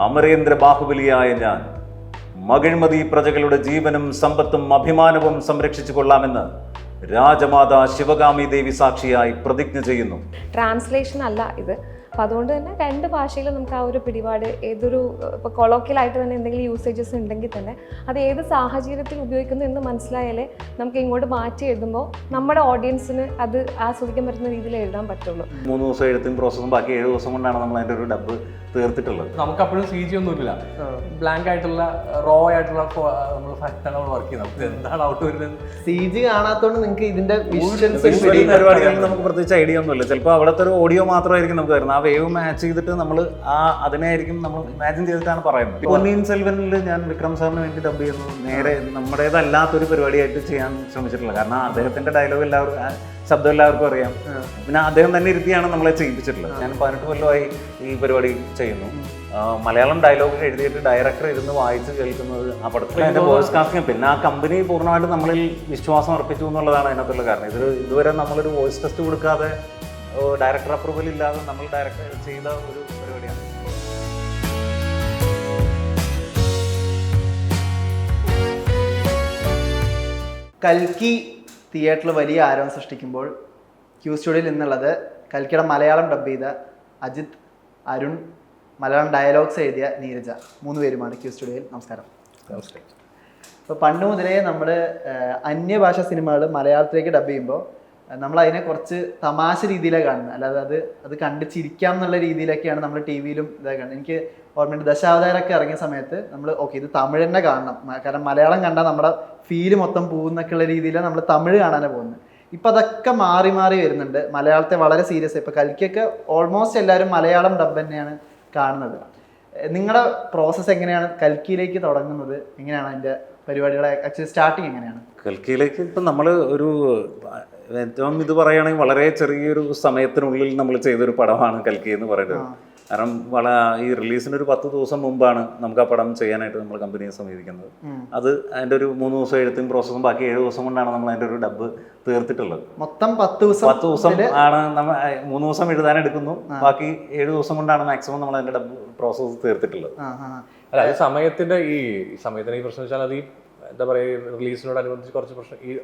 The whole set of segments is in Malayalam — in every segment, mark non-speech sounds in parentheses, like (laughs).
അമരേന്ദ്ര ബാഹുബലിയായ ഞാൻ മകിഴ്മതി പ്രജകളുടെ ജീവനും സമ്പത്തും അഭിമാനവും സംരക്ഷിച്ചു കൊള്ളാമെന്ന് രാജമാതാ ശിവഗാമി ദേവി സാക്ഷിയായി പ്രതിജ്ഞ ചെയ്യുന്നു. ട്രാൻസ്ലേഷൻ അല്ല ഇത്. അപ്പം അതുകൊണ്ട് തന്നെ രണ്ട് ഭാഷയിലും നമുക്ക് ആ ഒരു പിടിപാട് ഏതൊരു ഇപ്പോൾ കൊളോക്കിയലായിട്ട് തന്നെ എന്തെങ്കിലും യൂസേജസ് ഉണ്ടെങ്കിൽ തന്നെ അത് ഏത് സാഹചര്യത്തിൽ ഉപയോഗിക്കുന്നു എന്ന് മനസ്സിലായാലേ നമുക്ക് ഇങ്ങോട്ട് മാറ്റി എഴുതുമ്പോൾ നമ്മുടെ ഓഡിയൻസിന് അത് ആസ്വദിക്കാൻ പറ്റുന്ന രീതിയിൽ എഴുതാൻ പറ്റുള്ളൂ. മൂന്ന് ദിവസം എഴുത്തും പ്രോസസ്സും ബാക്കി ഏഴ് ദിവസം കൊണ്ടാണ് നമ്മൾ അതിന്റെ ഒരു ഡബ്ബ് തീർത്തിട്ടുള്ളത്. നമുക്ക് അപ്പോഴും സി ജി ഒന്നുമില്ല ബ്ലാങ്ക് ആയിട്ടുള്ള റോ ആയിട്ടുള്ള നമ്മൾ ഫാക്ടാണ് നമ്മൾ വർക്ക് ചെയ്യുന്നത്. എന്താണ് ഔട്ട് വരുന്നത്? സി ജി കാണാത്തോണ്ട് നിങ്ങൾക്ക് ഇതിന്റെ പരിപാടികളിൽ നമുക്ക് പ്രത്യേകിച്ച് ഐഡിയ ഒന്നുമില്ല. ചിലപ്പോൾ അവിടുത്തെ ഒരു ഓഡിയോ മാത്രമായിരിക്കും നമുക്ക് വരുന്നത്. ആ വേവ് മാച്ച് ചെയ്തിട്ട് നമ്മൾ ആ അതിനായിരിക്കും നമ്മൾ ഇമാജിൻ ചെയ്തിട്ടാണ് പറയുന്നത്. പൊന്നിയിൻ സെൽവനിൽ ഞാൻ വിക്രം സാറിന് വേണ്ടി ഡബ് ചെയ്യുന്നത് നേരെ നമ്മുടേതല്ലാത്തൊരു പരിപാടിയായിട്ട് ചെയ്യാൻ ശ്രമിച്ചിട്ടില്ല കാരണം അദ്ദേഹത്തിന്റെ ഡയലോഗ് എല്ലാവർക്കും ശബ്ദം എല്ലാവർക്കും അറിയാം. പിന്നെ അദ്ദേഹം തന്നെ ഇരുത്തിയാണ് നമ്മളെ ചെയ്യിപ്പിച്ചിട്ടുള്ളത്. ഞാൻ പതിനെട്ട് കൊല്ലമായി ഈ പരിപാടി ചെയ്യുന്നു. മലയാളം ഡയലോഗ് എഴുതിയിട്ട് ഡയറക്ടർ ഇരുന്ന് വായിച്ച് കേൾക്കുന്നത് ആ പടത്തിൽ അതിന്റെ വോയിസ് കാസ്റ്റിംഗ് പിന്നെ ആ കമ്പനി പൂർണമായിട്ട് നമ്മളിൽ വിശ്വാസം അർപ്പിച്ചു എന്നുള്ളതാണ് അതിനകത്തുള്ള കാരണം. ഇത് ഇതുവരെ നമ്മളൊരു വോയിസ് ടെസ്റ്റ് കൊടുക്കാതെ ഡയറക്ടർ അപ്രൂവൽ ഇല്ലാതെ നമ്മൾ ഡയറക്ടർ ചെയ്ത ഒരു പരിപാടിയാണ്. കൽക്കി തിയേറ്ററിൽ വലിയ ആരവം സൃഷ്ടിക്കുമ്പോൾ ക്യൂ സ്റ്റുഡിയോയിൽ നിന്നുള്ളത് കൽക്കിട മലയാളം ഡബ് ചെയ്ത അജിത് അരുൺ മലയാളം ഡയലോഗ്സ് എഴുതിയ നീരജ മൂന്ന് പേരുമാണ് ക്യൂ സ്റ്റുഡിയോയിൽ നമസ്കാരം. നമസ്കാരം. ഇപ്പോൾ പണ്ട് മുതലേ നമ്മൾ അന്യഭാഷ സിനിമകൾ മലയാളത്തിലേക്ക് ഡബ് ചെയ്യുമ്പോൾ നമ്മൾ അതിനെ കുറച്ച് തമാശ രീതിയിലാണ് കാണുന്നത്. അല്ലാതെ അത് അത് കണ്ട് ചിരിക്കാം എന്നുള്ള രീതിയിലൊക്കെയാണ് നമ്മൾ ടി വിയിലും ഇതൊക്കെ കാണുന്നത്. എനിക്ക് ഓർമ്മയുണ്ട് ദശാവതാരമൊക്കെ ഇറങ്ങിയ സമയത്ത് നമ്മൾ ഓക്കെ ഇത് തമിഴ് തന്നെ കാണണം കാരണം മലയാളം കണ്ടാൽ നമ്മുടെ ഫീൽ മൊത്തം പോകുന്നൊക്കെയുള്ള രീതിയിലാണ് നമ്മൾ തമിഴ് കാണാനേ പോകുന്നത്. ഇപ്പം അതൊക്കെ മാറി മാറി വരുന്നുണ്ട്. മലയാളത്തെ വളരെ സീരിയസ് ഇപ്പം കൽക്കൊക്കെ ഓൾമോസ്റ്റ് എല്ലാവരും മലയാളം ഡബ് തന്നെയാണ് കാണുന്നത്. നിങ്ങളുടെ പ്രോസസ്സ് എങ്ങനെയാണ്? കൽക്കിയിലേക്ക് തുടങ്ങുന്നത് എങ്ങനെയാണ് അതിന്റെ പരിപാടികളെ ആക്ച്വലി സ്റ്റാർട്ടിങ് എങ്ങനെയാണ്? കൽക്കിയിലേക്ക് ഇപ്പം നമ്മൾ ഒരു ഏറ്റവും ഇത് പറയുകയാണെങ്കിൽ വളരെ ചെറിയൊരു സമയത്തിനുള്ളിൽ നമ്മൾ ചെയ്തൊരു പടമാണ് കൽക്കി എന്ന് പറയുന്നത്. കാരണം വള ഈ റിലീസിന് ഒരു പത്ത് ദിവസം മുമ്പാണ് നമുക്ക് ആ പടം ചെയ്യാനായിട്ട് നമ്മൾ കമ്പനിയെ സമീപിക്കുന്നത്. അത് അതിന്റെ ഒരു മൂന്ന് ദിവസം എഴുത്തും പ്രോസസ്സും ബാക്കി ഏഴ് ദിവസം കൊണ്ടാണ് നമ്മൾ അതിന്റെ ഒരു ഡബ്ബ് തീർത്തിട്ടുള്ളത്. മൊത്തം പത്ത് ദിവസം പത്ത് ദിവസം ആണ് നമ്മൾ മൂന്ന് ദിവസം എഴുതാൻ എടുക്കുന്നു. ബാക്കി ഏഴ് ദിവസം കൊണ്ടാണ് മാക്സിമം നമ്മൾ അതിന്റെ ഡബ്ബ് പ്രോസസ്സ് തീർത്തിട്ടുള്ളത്. ആ ആ അല്ല അത് സമയത്തിന്റെ ഈ സമയത്തിന്റെ സമയത്തിന് ഈ പ്രശ്നം വെച്ചാൽ അത് ഈ എന്താ പറയുക റിലീസിനോടനുബന്ധിച്ച് കുറച്ച് പ്രശ്നം ഈ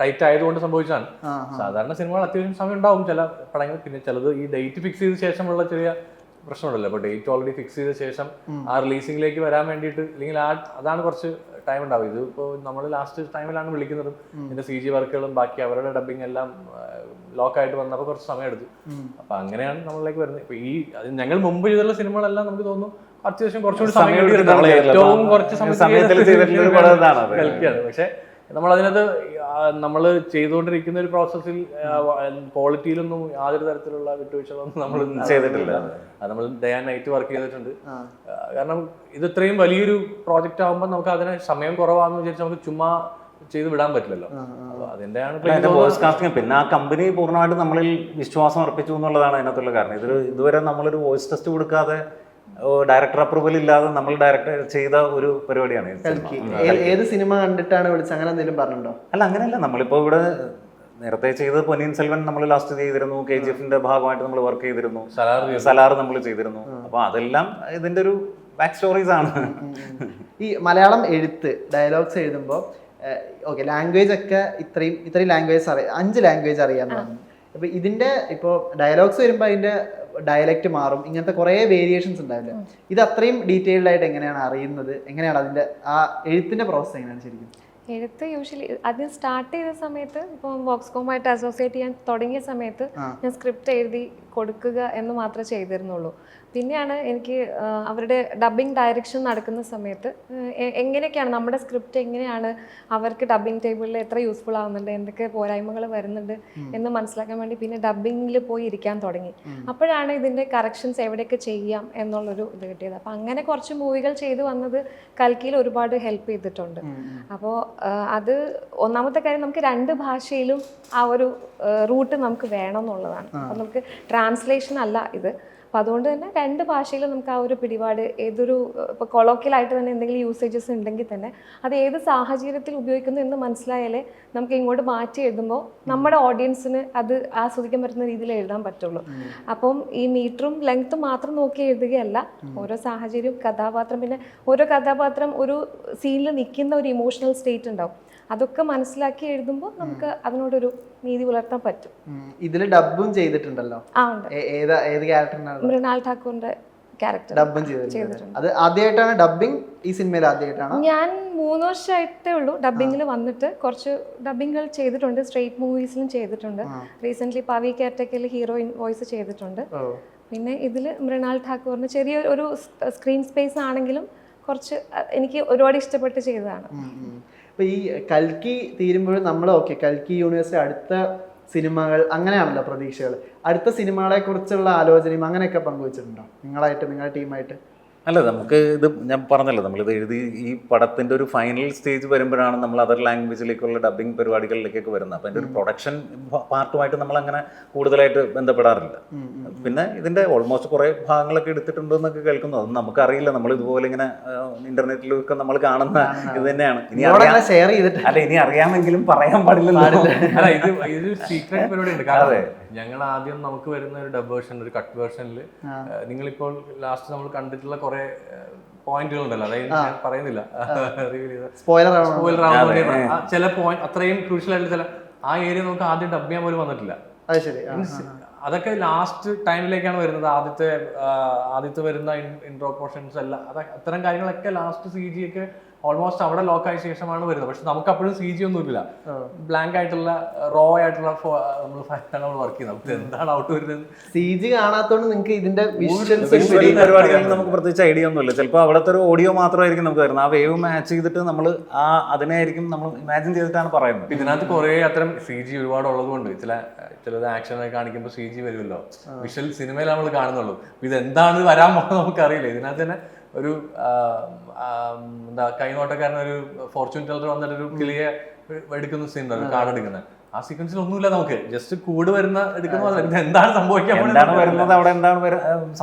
ടൈറ്റ് ആയതുകൊണ്ട് സംഭവിച്ചാണ് സാധാരണ സിനിമകൾ അത്യാവശ്യം സമയം ഉണ്ടാവും ചില പടങ്ങൾ പിന്നെ ചിലത് ഈ ഡേറ്റ് ഫിക്സ് ചെയ്ത ശേഷമുള്ള ചെറിയ പ്രശ്നമുണ്ടല്ലോ. അപ്പോൾ ഡേറ്റ് ഓൾറെഡി ഫിക്സ് ചെയ്ത ശേഷം ആ റിലീസിംഗിലേക്ക് വരാൻ വേണ്ടിയിട്ട് അല്ലെങ്കിൽ ആ അതാണ് കുറച്ച് ടൈം ഉണ്ടാവും ഇത് ഇപ്പോൾ നമ്മൾ ലാസ്റ്റ് ടൈമിലാണ് വിളിക്കുന്നത്. ഇതിന്റെ സി ജി വർക്കുകളും ബാക്കി അവരുടെ ഡബിങ് എല്ലാം ലോക്കായിട്ട് വന്നപ്പോൾ കുറച്ച് സമയം എടുത്തു. അപ്പൊ അങ്ങനെയാണ് നമ്മളിലേക്ക് വരുന്നത്. ഇപ്പൊ ഈ ഞങ്ങൾ മുമ്പ് ചെയ്തുള്ള സിനിമകളെല്ലാം നമുക്ക് തോന്നുന്നു അത്യാവശ്യം കുറച്ചുകൂടി സമയം ഏറ്റവും കുറച്ച് കളിക്കുകയാണ് പക്ഷെ നമ്മൾ അതിനകത്ത് നമ്മൾ ചെയ്തുകൊണ്ടിരിക്കുന്ന ഒരു പ്രോസസ്സിൽ ക്വാളിറ്റിയിലൊന്നും യാതൊരു തരത്തിലുള്ള വിട്ടുവീഴ്ചകളൊന്നും നമ്മൾ ചെയ്തിട്ടില്ല. അത് നമ്മൾ ഡേ ആൻഡ് നൈറ്റ് വർക്ക് ചെയ്തിട്ടുണ്ട്. കാരണം ഇത് ഇത്രയും വലിയൊരു പ്രോജക്റ്റ് ആകുമ്പോൾ നമുക്ക് അതിന് സമയം കുറവാണെന്ന് വിചാരിച്ച് നമുക്ക് ചുമ്മാ ചെയ്ത് വിടാൻ പറ്റില്ലല്ലോ. അതിന്റെയാണ് പിന്നെ ആ കമ്പനി പൂർണമായിട്ട് നമ്മളിൽ വിശ്വാസം അർപ്പിച്ചു എന്നുള്ളതാണ് അതിനകത്തുള്ള കാരണം. ഇതൊരു ഇതുവരെ നമ്മളൊരു വോയിസ് ടെസ്റ്റ് കൊടുക്കാതെ ഡയറക്ടർ അപ്രൂവൽ ഇല്ലാതെ നമ്മൾ ഡയറക്ടർ ചെയ്ത ഒരു പരിപാടിയാണ്. ഏത് സിനിമ കണ്ടിട്ടാണ് വിളിച്ചത്? അങ്ങനെ എന്തെങ്കിലും പറഞ്ഞിട്ടുണ്ടോ? അല്ല അങ്ങനെയല്ല. നമ്മളിപ്പോൾ ഇവിടെ നേരത്തെ ചെയ്തത് പൊന്നിയിൻ സെൽവൻ നമ്മൾ ലാസ്റ്റ് ചെയ്തിരുന്നു. കെ ജി എഫിന്റെ ഭാഗമായിട്ട് നമ്മൾ വർക്ക് ചെയ്തിരുന്നു. സലാർ സലാർ നമ്മൾ ചെയ്തിരുന്നു. അപ്പൊ അതെല്ലാം ഇതിന്റെ ഒരു ബാക്ക് സ്റ്റോറീസ് ആണ്. ഈ മലയാളം എഴുത്ത് ഡയലോഗ്സ് എഴുതുമ്പോൾ ഓക്കെ ലാംഗ്വേജ് ഒക്കെ ഇത്രയും ഇത്രയും ലാംഗ്വേജ് അറിയാം അഞ്ച് ലാംഗ്വേജ് അറിയാൻ പറഞ്ഞു അപ്പൊ ഇതിന്റെ ഇപ്പോൾ ഡയലോഗ്സ് വരുമ്പോൾ അതിന്റെ ഡയലക്റ്റ് മാറും. ഇങ്ങനത്തെ കുറേ വേരിയേഷൻസ് ഉണ്ടാവില്ല? ഇത് അത്രയും ഡീറ്റെയിൽഡ് ആയിട്ട് എങ്ങനെയാണ് അറിയുന്നത്? എങ്ങനെയാണ് അതിന്റെ ആ എഴുത്തിന്റെ പ്രോസസ് എങ്ങനെയാണ് ശരിക്കും? എഴുത്ത് യൂഷ്വലി ആദ്യം സ്റ്റാർട്ട് ചെയ്ത സമയത്ത് ഇപ്പോൾ വോക്സ്കോമായിട്ട് അസോസിയേറ്റ് ചെയ്യാൻ തുടങ്ങിയ സമയത്ത് ഞാൻ സ്ക്രിപ്റ്റ് എഴുതി കൊടുക്കുക എന്ന് മാത്രമേ ചെയ്തിരുന്നുള്ളൂ. പിന്നെയാണ് എനിക്ക് അവരുടെ ഡബിങ് ഡയറക്ഷൻ നടക്കുന്ന സമയത്ത് എങ്ങനെയൊക്കെയാണ് നമ്മുടെ സ്ക്രിപ്റ്റ് എങ്ങനെയാണ് അവർക്ക് ഡബിങ് ടേബിളിൽ എത്ര യൂസ്ഫുൾ ആവുന്നുണ്ട് എന്തൊക്കെ പോരായ്മകൾ വരുന്നുണ്ട് എന്ന് മനസ്സിലാക്കാൻ വേണ്ടി പിന്നെ ഡബിങ്ങിൽ പോയി ഇരിക്കാൻ തുടങ്ങി. അപ്പോഴാണ് ഇതിന്റെ കറക്ഷൻസ് എവിടെയൊക്കെ ചെയ്യാം എന്നുള്ളൊരു ഇത് കിട്ടിയത്. അപ്പം അങ്ങനെ കുറച്ച് മൂവികൾ ചെയ്തു വന്നത് കൽക്കിയിൽ ഒരുപാട് ഹെൽപ്പ് ചെയ്തിട്ടുണ്ട്. അപ്പോൾ അത് ഒന്നാമത്തെ കാര്യം നമുക്ക് രണ്ട് ഭാഷയിലും ആ ഒരു റൂട്ട് നമുക്ക് വേണം എന്നുള്ളതാണ്. അപ്പം നമുക്ക് ട്രാൻസ്ലേഷൻ അല്ല ഇത്. അപ്പം അതുകൊണ്ട് തന്നെ രണ്ട് ഭാഷയിലും നമുക്ക് ആ ഒരു പിടിപാട് ഏതൊരു ഇപ്പോൾ കൊളോക്കിയലായിട്ട് തന്നെ എന്തെങ്കിലും യൂസേജസ് ഉണ്ടെങ്കിൽ തന്നെ അത് ഏത് സാഹചര്യത്തിൽ ഉപയോഗിക്കുന്നു എന്ന് മനസ്സിലായാലേ നമുക്ക് ഇങ്ങോട്ട് മാറ്റി എഴുതുമ്പോൾ നമ്മുടെ ഓഡിയൻസിന് അത് ആസ്വദിക്കാൻ പറ്റുന്ന രീതിയിൽ എഴുതാൻ പറ്റുള്ളൂ. അപ്പം ഈ മീറ്ററും ലെങ്ത്തും മാത്രം നോക്കി എഴുതുകയല്ല ഓരോ സാഹചര്യവും കഥാപാത്രം പിന്നെ ഓരോ കഥാപാത്രം ഒരു സീനിൽ നിൽക്കുന്ന ഒരു ഇമോഷണൽ സ്റ്റേറ്റ് ഉണ്ടാവും. അതൊക്കെ മനസ്സിലാക്കി എഴുതുമ്പോൾ നമുക്ക് അതിനോടൊരു നീതി പുലർത്താൻ പറ്റും. ഇതിൽ ഡബും ചെയ്തിട്ടുണ്ടല്ലോ? ഏതാ ക്യാരക്ടറിനാണ് മൃണാൾ ഠാക്കൂറിന്റെ ക്യാരക്ടർ ഡബും ചെയ്തിട്ടുണ്ട്. അത് ആദ്യമായിട്ടാണ് ഡബിങ് ഈ സിനിമയിൽ ആദ്യമായിട്ടാണ് ഞാൻ മൂന്ന് വർഷമായിട്ടേ ഉള്ളൂ ഡബിങ്ങിൽ വന്നിട്ട്. കുറച്ച് ഡബിങ്ങുകൾ ചെയ്തിട്ടുണ്ട്. സ്ട്രേറ്റ് മൂവീസിലും ചെയ്തിട്ടുണ്ട്. റീസെന്റ് പവി കാറ്റക്കിൽ ഹീറോയിൻ വോയിസ് ചെയ്തിട്ടുണ്ട്. പിന്നെ ഇതിൽ മൃണാൾ ഠാക്കൂറിന് ചെറിയ ഒരു സ്ക്രീൻ സ്പേസ് ആണെങ്കിലും കുറച്ച് എനിക്ക് ഒരുപാട് ഇഷ്ടപ്പെട്ട് ചെയ്തതാണ്. ഉം, ഉം. അപ്പൊ ഈ കൽക്കി തീരുമ്പോഴും നമ്മൾ ഓക്കെ കൽക്കി യൂണിവേഴ്സിറ്റി അടുത്ത സിനിമകൾ അങ്ങനെയാണല്ലോ പ്രതീക്ഷകൾ അടുത്ത സിനിമകളെ കുറിച്ചുള്ള ആലോചനയും അങ്ങനെയൊക്കെ പങ്കുവച്ചിട്ടുണ്ടോ നിങ്ങളായിട്ട് നിങ്ങളുടെ ടീമായിട്ട് അല്ല നമുക്ക് ഇത് ഞാൻ പറഞ്ഞല്ലോ നമ്മളിത് എഴുതി ഈ പടത്തിന്റെ ഒരു ഫൈനൽ സ്റ്റേജ് വരുമ്പോഴാണ് നമ്മൾ അതർ ലാംഗ്വേജിലേക്കുള്ള ഡബിങ് പരിപാടികളിലേക്കൊക്കെ വരുന്നത്. അപ്പം എന്റെ ഒരു പ്രൊഡക്ഷൻ പാർട്ടുമായിട്ട് നമ്മൾ അങ്ങനെ കൂടുതലായിട്ട് ബന്ധപ്പെടാറില്ല. പിന്നെ ഇതിന്റെ ഓൾമോസ്റ്റ് കുറേ ഭാഗങ്ങളൊക്കെ എടുത്തിട്ടുണ്ടെന്നൊക്കെ കേൾക്കുന്നു. അതൊന്നും നമുക്കറിയില്ല. നമ്മൾ ഇതുപോലെ ഇങ്ങനെ ഇന്റർനെറ്റിലൊക്കെ നമ്മൾ കാണുന്ന ഇത് തന്നെയാണ്. ഇനി അറിയാം ഷെയർ ചെയ്തിട്ട് അല്ല ഇനി അറിയാമെങ്കിലും പറയാൻ പാടില്ല. അല്ല ഇത് ഇത് സീക്രട്ട് പരിപാടി ഉണ്ട് കാരണം ഞങ്ങൾ ആദ്യം നമുക്ക് വരുന്ന ഒരു ഡബ് വേർഷൻ ഒരു കട്ട് വേർഷനിൽ നിങ്ങളിപ്പോൾ ലാസ്റ്റ് നമ്മൾ കണ്ടിട്ടുള്ള കുറെ പോയിന്റുകൾ ഉണ്ടല്ലോ അതായത് ഞാൻ പറയുന്നില്ല. റിവീൽ ചെയ്ത സ്പോയിലർ. ആ ചില പോയിന്റ് അത്രയും ക്രൂഷ്യൽ ആയിട്ടുള്ള ചില ആ ഏരിയ നമുക്ക് ആദ്യം ഡബ് ചെയ്യാൻ പോലും വന്നിട്ടില്ല. അത് ശരി. ആ, അതൊക്കെ ലാസ്റ്റ് ടൈമിലേക്കാണ് വരുന്നത്. ആദ്യത്തെ ആദ്യത്തെ വരുന്ന ഇൻട്രോ പോർഷൻസ് എല്ലാം. അത് അത്തരം കാര്യങ്ങളൊക്കെ ലാസ്റ്റ് സി ജി ഒക്കെ ഓൾമോസ്റ്റ് അവിടെ ലോക്ക് ആയ ശേഷമാണ് വരുന്നത്. പക്ഷെ നമുക്ക് അപ്പോഴും സി ജി ഒന്നുമില്ല ബ്ലാങ്ക് ആയിട്ടുള്ള റോ ആയിട്ടുള്ള നമ്മൾ നമ്മൾ വർക്ക് ചെയ്യുന്നത്. നമുക്ക് എന്താണ് ഔട്ട് വരുന്നത്? സി ജി കാണാത്തോണ്ട് നിങ്ങൾക്ക് ഇതിന്റെ പരിപാടികളിൽ നമുക്ക് പ്രത്യേകിച്ച് ഐഡിയ ഒന്നുമില്ല. ചിലപ്പോൾ അവിടുത്തെ ഒരു ഓഡിയോ മാത്രമായിരിക്കും നമുക്ക് വരുന്നത്. ആ വേവ് മാച്ച് ചെയ്തിട്ട് നമ്മൾ ആ അതിനായിരിക്കും നമ്മൾ ഇമാജിൻ ചെയ്തിട്ടാണ് പറയുന്നത്. ഇതിനകത്ത് കുറെ അത്തരം സി ജി ഒരുപാട് ഉള്ളതുകൊണ്ട് ചില ചിലത് ആക്ഷൻ ഒക്കെ കാണിക്കുമ്പോൾ സി ജി വരുമല്ലോ. വിഷ്വൽ സിനിമയിൽ നമ്മൾ കാണുന്നുള്ളൂ. ഇത് എന്താണ് വരാൻ പോകുന്നത് നമുക്കറിയില്ല. ഇതിനകത്ത് തന്നെ ഒരു എന്താ കൈനോട്ടക്കാരൻ ഒരു ഫോർച്യൂൺ ടെലർ വന്നിട്ട് ഒരു കിളിയെ എടുക്കുന്ന സീൻ ഉണ്ടല്ലോ കാർഡ് എടുക്കുന്നത് ആ സീക്വൻസിൽ ഒന്നുമില്ല നമുക്ക്. ജസ്റ്റ് കൂട് വരുന്ന എടുക്കുന്ന എന്താണ് സംഭവിക്കാൻ എന്താണ് വരുന്നത് അവിടെ എന്താണ്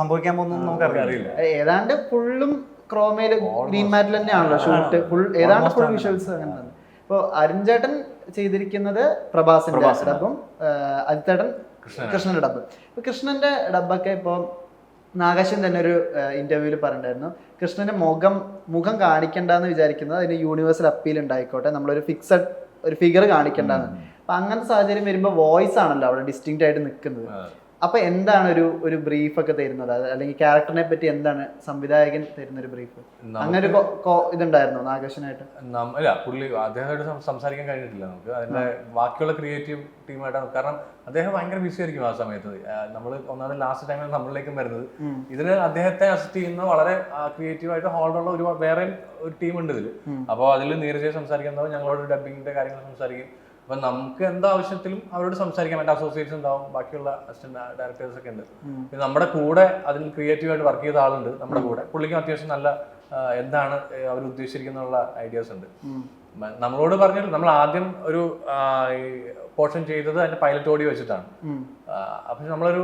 സംഭവിക്കാൻ പോകുന്നത് നമുക്ക് അറിയില്ല. ഏതാണ്ട് ഫുള്ളും ക്രോമയിൽ ഗ്രീൻ മാറ്റിൽ തന്നെയാണല്ലോ ഷൂട്ട് ഫുൾ ഏതാണ്ട് ഫുൾ വിഷ്വൽസ് അങ്ങനെ തന്നെ. ഇപ്പോൾ അരുൺ ചേട്ടൻ ചെയ്തിരിക്കുന്നത് പ്രഭാസിന്റെ ഡബും അജിത്തേട്ടൻ കൃഷ്ണന്റെ ഡബ്. ഇപ്പൊ കൃഷ്ണന്റെ ഡബൊക്കെ ഇപ്പോൾ നാഗേശൻ തന്നെ ഒരു ഇന്റർവ്യൂവിൽ പറഞ്ഞിട്ടുണ്ടായിരുന്നു. കൃഷ്ണന്റെ മുഖം മുഖം കാണിക്കണ്ടെന്ന് വിചാരിക്കുന്നത് അതിന് യൂണിവേഴ്സൽ അപ്പീൽ ഉണ്ടായിക്കോട്ടെ. നമ്മളൊരു ഫിക്സഡ് ഒരു ഫിഗർ കാണിക്കണ്ടെന്ന്. അപ്പൊ അങ്ങനത്തെ സാഹചര്യം വരുമ്പോൾ വോയിസ് ആണല്ലോ അവിടെ ഡിസ്റ്റിങ്റ്റ് ആയിട്ട് നിൽക്കുന്നത്. അപ്പൊ എന്താണ് ഒരു ഒരു ബ്രീഫ് ഒക്കെ തരുന്നത്? അല്ലെങ്കിൽ ക്യാരക്ടറിനെ പറ്റി എന്താണ് സംവിധായകൻ തരുന്ന ഒരു ബ്രീഫ് അങ്ങനെ ഒരു ഇതുണ്ടായിരുന്നോ നാഗേഷനായിട്ട് ഇല്ല പുള്ളി അദ്ദേഹമായിട്ട് സംസാരിക്കാൻ കഴിഞ്ഞിട്ടില്ല നമുക്ക്. അതിന്റെ ബാക്കിയുള്ള ക്രിയേറ്റീവ് ടീമായിട്ടാണ് കാരണം അദ്ദേഹം ഭയങ്കര ബിസി ആയിരിക്കും ആ സമയത്ത്. നമ്മൾ ഒന്നാമത് ലാസ്റ്റ് ടൈമിൽ നമ്മളിലേക്കും വരുന്നത്. ഇതിന് അദ്ദേഹത്തെ അസിസ്റ്റ് ചെയ്യുന്ന വളരെ ക്രിയേറ്റീവ് ആയിട്ട് ഹോൾഡുള്ള ഒരു വേറെ ഒരു ടീം ഉണ്ട് ഇതിൽ അപ്പോൾ അതിൽ നീരജയെ സംസാരിക്കുന്നവർ ഞങ്ങളോട് ഡബിങ്ങിന്റെ കാര്യങ്ങൾ സംസാരിക്കും. അപ്പൊ നമുക്ക് എന്താ ആവശ്യത്തിലും അവരോട് സംസാരിക്കാൻ വേണ്ട അസോസിയേറ്റ്സ് ഉണ്ടാവും ബാക്കിയുള്ള അസിസ്റ്റന്റ് ഡയറക്ടേഴ്സ് ഒക്കെ ഉണ്ട്. പിന്നെ നമ്മുടെ കൂടെ അതിൽ ക്രിയേറ്റീവായിട്ട് വർക്ക് ചെയ്ത ആളുണ്ട് നമ്മുടെ കൂടെ. പുള്ളിക്കും അത്യാവശ്യം നല്ല എന്താണ് അവർ ഉദ്ദേശിച്ചിരിക്കുന്നുള്ള ഐഡിയാസ് ഉണ്ട്. നമ്മളോട് പറഞ്ഞിട്ട് നമ്മൾ ആദ്യം ഒരു പോർഷൻ ചെയ്തത് അതിന്റെ പൈലറ്റ് ഓഡിയോ വെച്ചിട്ടാണ്. അപ്പൊ നമ്മളൊരു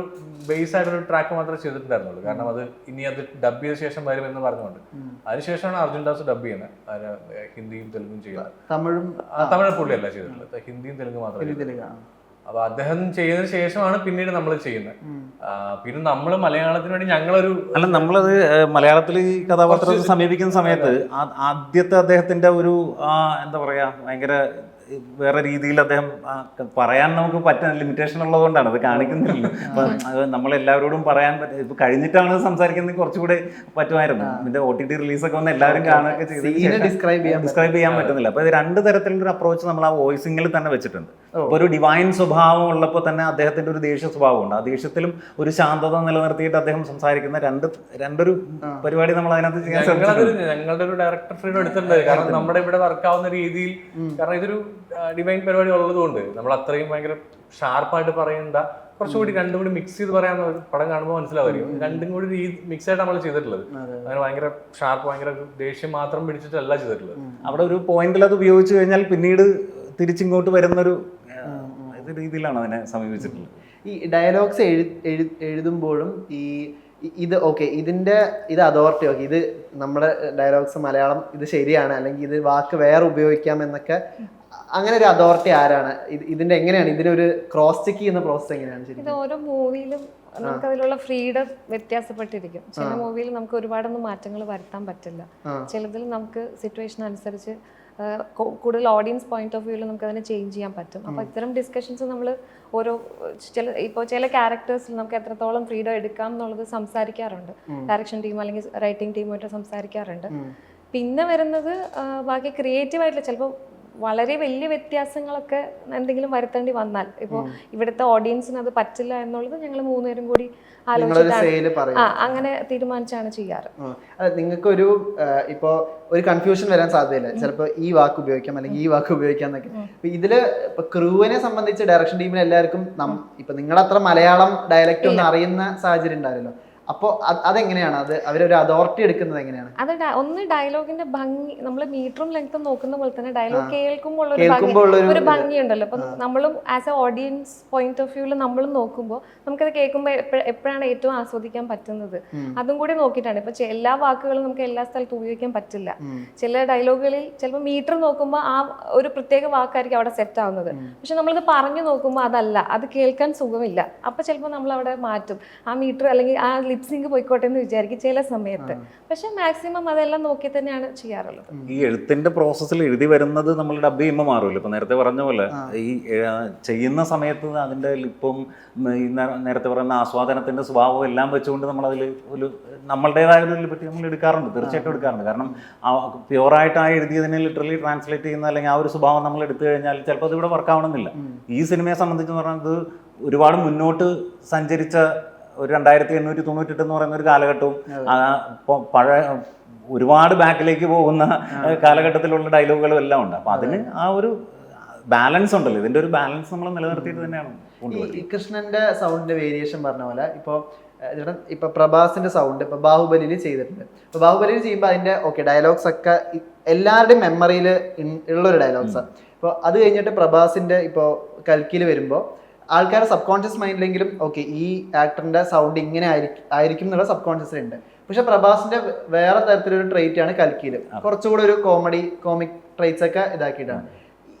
ബേസ് ആയിട്ടൊരു ട്രാക്ക് മാത്രമേ ചെയ്തിട്ടുണ്ടായിരുന്നുള്ളൂ. കാരണം അത് ഇനി അത് ഡബ് ചെയ്ത ശേഷം വരും എന്ന് പറഞ്ഞുകൊണ്ട് അതിനുശേഷമാണ് അർജുൻ ദാസ് ഡബ് ചെയ്യുന്നത്. ഹിന്ദിയും തെലുങ്കും ചെയ്യുന്നത്. തമിഴും തമിഴ് പുള്ളിയല്ല ചെയ്തിട്ടുള്ളത്. ഹിന്ദിയും തെലുങ്കും മാത്രമേ അപ്പൊ അദ്ദേഹം ചെയ്തതിനു ശേഷമാണ് പിന്നീട് നമ്മൾ ചെയ്യുന്നത്. പിന്നെ നമ്മൾ മലയാളത്തിന് വേണ്ടി ഞങ്ങളൊരു അല്ല നമ്മളത് മലയാളത്തിൽ ഈ കഥാപാത്രത്തെ സമീപിക്കുന്ന സമയത്ത് ആദ്യത്തെ അദ്ദേഹത്തിന്റെ ഒരു എന്താ പറയാ ഭയങ്കര വേറെ രീതിയിൽ അദ്ദേഹം പറയാൻ നമുക്ക് പറ്റുന്ന ലിമിറ്റേഷൻ ഉള്ളതുകൊണ്ടാണ്. അത് കാണിക്കുന്നില്ല. അപ്പൊ അത് നമ്മളെല്ലാവരോടും പറയാൻ പറ്റും ഇപ്പൊ കഴിഞ്ഞിട്ടാണ് സംസാരിക്കുന്നത് കുറച്ചുകൂടെ പറ്റുമായിരുന്നു. ഇതിന്റെ ഒ ടി ടി റിലീസൊക്കെ വന്ന് എല്ലാവരും കാണുകയൊക്കെ ചെയ്ത് ഡിസ്ക്രൈബ് ചെയ്യാൻ ഡിസ്ക്രൈബ് ചെയ്യാൻ പറ്റുന്നില്ല. അപ്പൊ ഇത് രണ്ട് തരത്തിലുള്ള ഒരു അപ്രോച്ച് നമ്മൾ ആ വോയിസിംഗിൽ തന്നെ വെച്ചിട്ടുണ്ട്. അപ്പൊ ഒരു ഡിവൈൻ സ്വഭാവം ഉള്ളപ്പോൾ തന്നെ അദ്ദേഹത്തിന്റെ ഒരു ദേഷ്യ സ്വഭാവമുണ്ട്. ആ ദേഷ്യത്തിലും ഒരു ശാന്തത നിലനിർത്തിയിട്ട് അദ്ദേഹം സംസാരിക്കുന്ന രണ്ട് രണ്ടൊരു പരിപാടി നമ്മൾ അതിനകത്ത് ചെയ്യാൻ ശ്രമിച്ചിട്ടുണ്ട്. ഞങ്ങളുടെ ഒരു ഡയറക്ടർ ഫ്രീഡം എടുത്തിട്ടുണ്ട്. കാരണം നമ്മുടെ ഇവിടെ വർക്ക് ആവുന്ന രീതിയിൽ കാരണം ഇതൊരു ഡിവൈൻ പരിപാടി ഉള്ളതുകൊണ്ട് നമ്മൾ അത്രയും ഭയങ്കര ഷാർപ്പായിട്ട് പറയേണ്ട. കുറച്ചുകൂടി രണ്ടും കൂടി മിക്സ് ചെയ്ത് പറയാൻ ഒരു പടം കാണുമ്പോൾ മനസ്സിലാവുമായിരിക്കും. രണ്ടും കൂടി മിക്സ് ആയിട്ട് നമ്മൾ ചെയ്തിട്ടുള്ളത്. അങ്ങനെ ഭയങ്കര ഷാർപ്പ് ഭയങ്കര ദേഷ്യം മാത്രം പിടിച്ചിട്ടല്ല ചെയ്തിട്ടുള്ളത്. അവിടെ ഒരു പോയിന്റിൽ അത് ഉപയോഗിച്ച് കഴിഞ്ഞാൽ പിന്നീട് തിരിച്ചിങ്ങോട്ട് വരുന്നൊരു രീതിയിലാണ് അതിനെ സമീപിച്ചിട്ടുള്ളത്. ഈ ഡയലോഗ്സ് എഴു എഴു- എഴുതുമ്പോഴും ഈ ഇത് ഓക്കെ ഇതിന്റെ ഇത് അതോറിറ്റി ഓക്കെ ഇത് നമ്മുടെ ഡയലോഗ്സ് മലയാളം ഇത് ശരിയാണ് അല്ലെങ്കിൽ ഇത് വാക്ക് വേറെ ഉപയോഗിക്കാം എന്നൊക്കെ അങ്ങനെ ഒരു അതോറിറ്റി ആരാണ്? ഇതിന്റെ എങ്ങനെയാണ്? ഇതിനൊരു ക്രോസ് ചെക്ക് ചെയ്യുന്ന പ്രോസസ് എങ്ങനെയാണ് ഇത് ഓരോ മൂവിയിലും നമുക്ക് അതിലുള്ള ഫ്രീഡം വ്യത്യാസപ്പെട്ടിരിക്കും. ചില മൂവിയിൽ നമുക്ക് ഒരുപാടൊന്നും മാറ്റങ്ങൾ വരുത്താൻ പറ്റില്ല. ചിലതിൽ നമുക്ക് സിറ്റുവേഷൻ അനുസരിച്ച് കൂടുതൽ ഓഡിയൻസ് പോയിന്റ് ഓഫ് വ്യൂവിൽ നമുക്ക് അതിനെ ചേഞ്ച് ചെയ്യാൻ പറ്റും. അപ്പോൾ ഇത്തരം ഡിസ്കഷൻസ് നമ്മൾ ഓരോ ചില ഇപ്പോൾ ചില ക്യാരക്ടേഴ്സിൽ നമുക്ക് എത്രത്തോളം ഫ്രീഡം എടുക്കാം എന്നുള്ളത് സംസാരിക്കാറുണ്ട്. ഡയറക്ഷൻ ടീം അല്ലെങ്കിൽ റൈറ്റിംഗ് ടീമായിട്ട് സംസാരിക്കാറുണ്ട്. പിന്നെ വരുന്നത് ബാക്കി ക്രിയേറ്റീവ് ആയിട്ടുള്ള ചിലപ്പോൾ വളരെ വലിയ വ്യത്യാസങ്ങളൊക്കെ എന്തെങ്കിലും വരുത്തേണ്ടി വന്നാൽ. ഇപ്പോൾ ഇവിടുത്തെ ഓഡിയൻസിന് അത് പറ്റില്ല എന്നുള്ളത് ഞങ്ങൾ മൂന്നുപേരും കൂടി ആലോചിച്ചിട്ടാണ്. ആ അങ്ങനെ തീരുമാനിച്ചാണ് ചെയ്യാറ്. നിങ്ങൾക്കൊരു ഇപ്പോ ഒരു കൺഫ്യൂഷൻ വരാൻ സാധ്യതയില്ല. ചിലപ്പോൾ ഈ വാക്ക് ഉപയോഗിക്കാം അല്ലെങ്കിൽ ഈ വാക്ക് ഉപയോഗിക്കാം എന്നൊക്കെ. അപ്പൊ ഇതിൽ ഇപ്പൊ ക്രൂവിനെ സംബന്ധിച്ച് ഡയറക്ഷൻ ടീമിൽ എല്ലാവർക്കും ഇപ്പൊ നിങ്ങളത്ര അത്ര മലയാളം ഡയലക്റ്റ് ഒന്നും അറിയുന്ന സാഹചര്യം ഉണ്ടാവില്ലല്ലോ. അപ്പോൾ അതെങ്ങനെയാണ്? അത് അവരൊരു അതോറിറ്റി എടുക്കുന്നത് എങ്ങനെയാണ്? അത് ഒന്ന് ഡയലോഗിന്റെ ഭംഗി നമ്മൾ മീറ്ററും ലെങ്ത്തും നോക്കുന്ന പോലെ തന്നെ ഡയലോഗ് കേൾക്കുമ്പോൾ ഒരു ഭംഗി. ഉണ്ടല്ലോ അപ്പൊ ഭംഗിയുണ്ടല്ലോ. അപ്പം നമ്മളും as a audience point of വ്യൂവിൽ നമ്മളും നോക്കുമ്പോൾ നമുക്കത് കേൾക്കുമ്പോൾ എപ്പോഴാണ് ഏറ്റവും ആസ്വദിക്കാൻ പറ്റുന്നത്? അതും കൂടി നോക്കിയിട്ടാണ്. ഇപ്പൊ എല്ലാ വാക്കുകളും നമുക്ക് എല്ലാ സ്ഥലത്തും ഉപയോഗിക്കാൻ പറ്റില്ല. ചില ഡയലോഗുകളിൽ ചിലപ്പോൾ മീറ്റർ നോക്കുമ്പോൾ ആ ഒരു പ്രത്യേക വാക്കായിരിക്കും അവിടെ സെറ്റ് ആവുന്നത്. പക്ഷെ നമ്മളിത് പറഞ്ഞു നോക്കുമ്പോൾ അതല്ല. അത് കേൾക്കാൻ സുഖമില്ല. അപ്പൊ ചിലപ്പോൾ നമ്മൾ അവിടെ മാറ്റും. ആ മീറ്റർ അല്ലെങ്കിൽ ആ ലിപ്സിങ് പോയിക്കോട്ടെ എന്ന് വിചാരിക്കും ചില സമയത്ത്. പക്ഷെ മാക്സിമം അതെല്ലാം നോക്കി തന്നെയാണ് ചെയ്യാറുള്ളത്. ഈ എഴുത്തിന്റെ പ്രോസസ്സിൽ എഴുതി വരുന്നത് നമ്മൾ ഡബ് ചെയ്യുമ്പോൾ മാറുമല്ലോ ഇപ്പൊ നേരത്തെ പറഞ്ഞ പോലെ ഈ ചെയ്യുന്ന സമയത്ത് അതിന്റെ ലിപ്പും ഈ നേരത്തെ പറയുന്ന ആസ്വാദനത്തിന്റെ സ്വഭാവം എല്ലാം വെച്ചുകൊണ്ട് നമ്മൾ അതിൽ ഒരു നമ്മളുടേതായ ഒരു നമ്മൾ എടുക്കാറുണ്ട്. തീർച്ചയായിട്ടും എടുക്കാറുണ്ട്. കാരണം പ്യുവറായിട്ട് ആ എഴുതിയതിനെ ലിറ്ററലി ട്രാൻസ്ലേറ്റ് ചെയ്യുന്ന അല്ലെങ്കിൽ ആ ഒരു സ്വഭാവം നമ്മൾ എടുത്തു കഴിഞ്ഞാൽ ചിലപ്പോൾ അത് ഇവിടെ വർക്ക് ആവണമെന്നില്ല ഈ സിനിമയെ സംബന്ധിച്ച് പറഞ്ഞത് ഒരുപാട് മുന്നോട്ട് സഞ്ചരിച്ച ഒരു രണ്ടായിരത്തി എണ്ണൂറ്റി തൊണ്ണൂറ്റെട്ട് എന്ന് പറയുന്ന ഒരു കാലഘട്ടവും പഴയ ഒരുപാട് ബാക്കിലേക്ക് പോകുന്ന കാലഘട്ടത്തിലുള്ള ഡയലോഗുകളും എല്ലാം ഉണ്ട്. അപ്പൊ അതിന് ആ ഒരു ബാലൻസ് ഉണ്ടല്ലോ. ഇതിന്റെ ഒരു ബാലൻസ് നമ്മൾ നിലനിർത്തിയിട്ട് തന്നെയാണ് ഈ കൃഷ്ണന്റെ സൗണ്ടിന്റെ വേരിയേഷൻ പറഞ്ഞ പോലെ ഇപ്പോൾ ചേട്ടൻ ഇപ്പൊ പ്രഭാസിന്റെ സൗണ്ട് ഇപ്പൊ ബാഹുബലിയിൽ ചെയ്തിട്ടുണ്ട്. ഇപ്പൊ ബാഹുബലിയിൽ ചെയ്യുമ്പോൾ അതിന്റെ ഓക്കെ ഡയലോഗ്സ് ഒക്കെ എല്ലാവരുടെയും മെമ്മറിയിൽ ഉള്ള ഒരു ഡയലോഗ്സ് ഇപ്പോൾ അത് കഴിഞ്ഞിട്ട് പ്രഭാസിന്റെ ഇപ്പോൾ കൽക്കിയിൽ വരുമ്പോൾ ആൾക്കാരുടെ സബ് കോൺഷ്യസ് മൈൻഡിലെങ്കിലും ഓക്കെ ഈ ആക്ടറിന്റെ സൗണ്ട് ഇങ്ങനെ ആയിരിക്കും എന്നുള്ള സബ് കോൺഷ്യസ് ഉണ്ട് പക്ഷെ പ്രഭാസിന്റെ വേറെ തരത്തിലൊരു ട്രേറ്റ് ആണ് കൽക്കിയിൽ കുറച്ചുകൂടെ ഒരു കോമഡി കോമിക് ട്രേറ്റ്സ് ഒക്കെ ഇതാക്കിയിട്ടാണ്.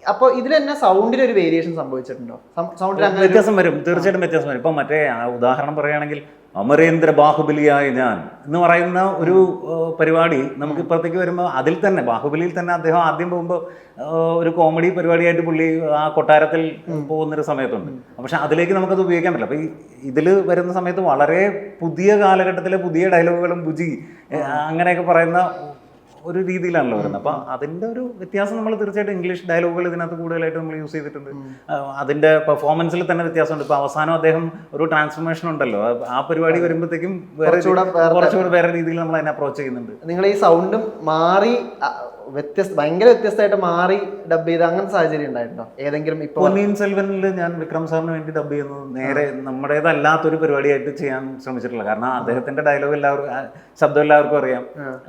അപ്പൊ ഇതിൽ തന്നെ സൗണ്ടിന് ഒരു വേരിയേഷൻ സംഭവിച്ചിട്ടുണ്ടോ? സൗണ്ടിൽ അങ്ങനെ വ്യത്യാസം വരും. തീർച്ചയായിട്ടും വ്യത്യാസം വരും. ഇപ്പൊ മറ്റേ ഉദാഹരണം പറയുകയാണെങ്കിൽ അമരേന്ദ്ര ബാഹുബലിയായ ഞാൻ എന്ന് പറയുന്ന ഒരു പരിപാടി നമുക്ക് ഇപ്പുറത്തേക്ക് വരുമ്പോൾ അതിൽ തന്നെ ബാഹുബലിയിൽ തന്നെ അദ്ദേഹം ആദ്യം പോകുമ്പോൾ ഒരു കോമഡി പരിപാടിയായിട്ട് പുള്ളി ആ കൊട്ടാരത്തിൽ പോകുന്നൊരു സമയത്തുണ്ട്. പക്ഷെ അതിലേക്ക് നമുക്കത് ഉപയോഗിക്കാൻ പറ്റില്ല. അപ്പോൾ ഈ ഇതിൽ വരുന്ന സമയത്ത് വളരെ പുതിയ കാലഘട്ടത്തിലെ പുതിയ ഡയലോഗുകളും ബുജി അങ്ങനെയൊക്കെ പറയുന്ന ഒരു രീതിയിലാണല്ലോ വരുന്നത്. അപ്പൊ അതിന്റെ ഒരു വ്യത്യാസം നമ്മൾ തീർച്ചയായിട്ടും ഇംഗ്ലീഷ് ഡയലോഗുകൾ ഇതിനകത്ത് കൂടുതലായിട്ട് നമ്മൾ യൂസ് ചെയ്തിട്ടുണ്ട്. അതിന്റെ പെർഫോമൻസിൽ തന്നെ വ്യത്യാസമുണ്ട്. ഇപ്പൊ അവസാനം അദ്ദേഹം ഒരു ട്രാൻസ്ഫോർമേഷൻ ഉണ്ടല്ലോ. ആ- പരിപാടി വരുമ്പോഴത്തേക്കും വേറെ കുറച്ചുകൂടെ വേറെ- കുറച്ചുകൂടെ വേറെ രീതിയിൽ നമ്മൾ അതിനെ അപ്രോച്ച് ചെയ്യുന്നുണ്ട്. നിങ്ങൾ ഈ സൗണ്ടും മാറി വ്യത്യസ്ത ഭയങ്കര വ്യത്യസ്തമായിട്ട് മാറി ഡബ് ചെയ്ത അങ്ങനത്തെ സാഹചര്യം ഉണ്ടായിട്ടുണ്ടോ? ഏതെങ്കിലും ഇപ്പൊ പൊന്നിയിൻ സെൽവനിൽ ഞാൻ വിക്രം സാറിന് വേണ്ടി ഡബ് ചെയ്യുന്നത് നേരെ നമ്മുടേതല്ലാത്തൊരു പരിപാടിയായിട്ട് ചെയ്യാൻ ശ്രമിച്ചിട്ടില്ല കാരണം അദ്ദേഹത്തിന്റെ ഡയലോഗ് എല്ലാവർക്കും ശബ്ദം എല്ലാവർക്കും അറിയാം.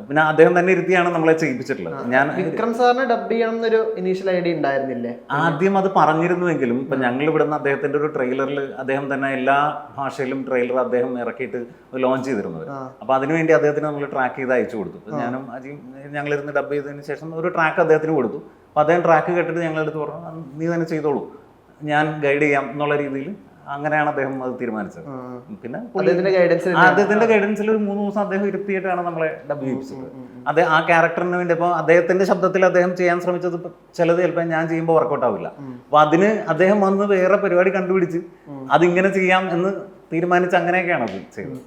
പിന്നെ അദ്ദേഹം തന്നെ ഇരുത്തിയാണ് നമ്മളെ ചെയ്യിപ്പിച്ചിട്ടുള്ളത്. ഞാൻ വിക്രം സാറിന് ഡബ് ചെയ്യണം എന്നൊരു ഇനീഷ്യൽ ഐഡിയ ഉണ്ടായിരുന്നില്ലേ? ആദ്യം അത് പറഞ്ഞിരുന്നുവെങ്കിലും ഇപ്പൊ ഞങ്ങൾ ഇവിടുന്ന് അദ്ദേഹത്തിന്റെ ഒരു ട്രെയിലറിൽ അദ്ദേഹം തന്നെ എല്ലാ ഭാഷയിലും ട്രെയിലർ അദ്ദേഹം ഇറക്കിയിട്ട് ലോഞ്ച് ചെയ്തിരുന്നത്. അപ്പൊ അതിനുവേണ്ടി അദ്ദേഹത്തിന് നമ്മൾ ട്രാക്ക് ചെയ്ത് അയച്ചു കൊടുത്തു. ഞാനും അജിയും ഞങ്ങളിരുന്ന് ഡബ് ചെയ്തതിന് ശേഷം ഒരു ട്രാക്ക് അദ്ദേഹത്തിന് കൊടുത്തു. അപ്പോൾ അദ്ദേഹം ട്രാക്ക് കേട്ടിട്ട് ഞങ്ങളെടുത്ത് പറഞ്ഞു നീ തന്നെ ചെയ്തോളൂ. ഞാൻ ഗൈഡ് ചെയ്യാം എന്നുള്ള രീതിയിൽ അങ്ങനെയാണ് അദ്ദേഹം അത് തീരുമാനിച്ചത്. പിന്നെ അദ്ദേഹത്തിന്റെ ഗൈഡൻസ് അദ്ദേഹത്തിന്റെ ഗൈഡൻസിൽ ഒരു മൂന്ന് ദിവസം അദ്ദേഹം ഇരുത്തിയിട്ടാണ് നമ്മളെ ഡബ് ചെയ്യിപ്പിച്ചത് അതെ ആ ക്യാരക്ടറിന് വേണ്ടി അപ്പോൾ അദ്ദേഹത്തിന്റെ ശബ്ദത്തിൽ അദ്ദേഹം ചെയ്യാൻ ശ്രമിച്ചത് ഇപ്പൊ ചിലത് ചിലപ്പോൾ ഞാൻ ചെയ്യുമ്പോൾ വർക്കൗട്ട് ആവില്ല. അപ്പൊ അതിന് അദ്ദേഹം വന്ന് വേറെ പരിപാടി കണ്ടുപിടിച്ച് അതിങ്ങനെ ചെയ്യാം എന്ന് തീരുമാനിച്ച് അങ്ങനെയൊക്കെയാണ് അത് ചെയ്തത്.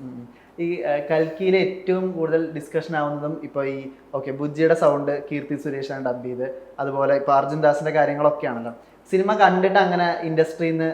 ഈ കൽക്കിയിലെ ഏറ്റവും കൂടുതൽ ഡിസ്കഷൻ ആവുന്നതും ഇപ്പൊ ഈ ഓക്കെ ബുജ്ജിയുടെ സൗണ്ട് കീർത്തി സുരേഷാണ് ഡബ് ചെയ്ത് അതുപോലെ ഇപ്പൊ അർജുൻ ദാസിന്റെ കാര്യങ്ങളൊക്കെയാണല്ലോ. സിനിമ കണ്ടിട്ട് അങ്ങനെ ഇൻഡസ്ട്രിയിൽ നിന്ന്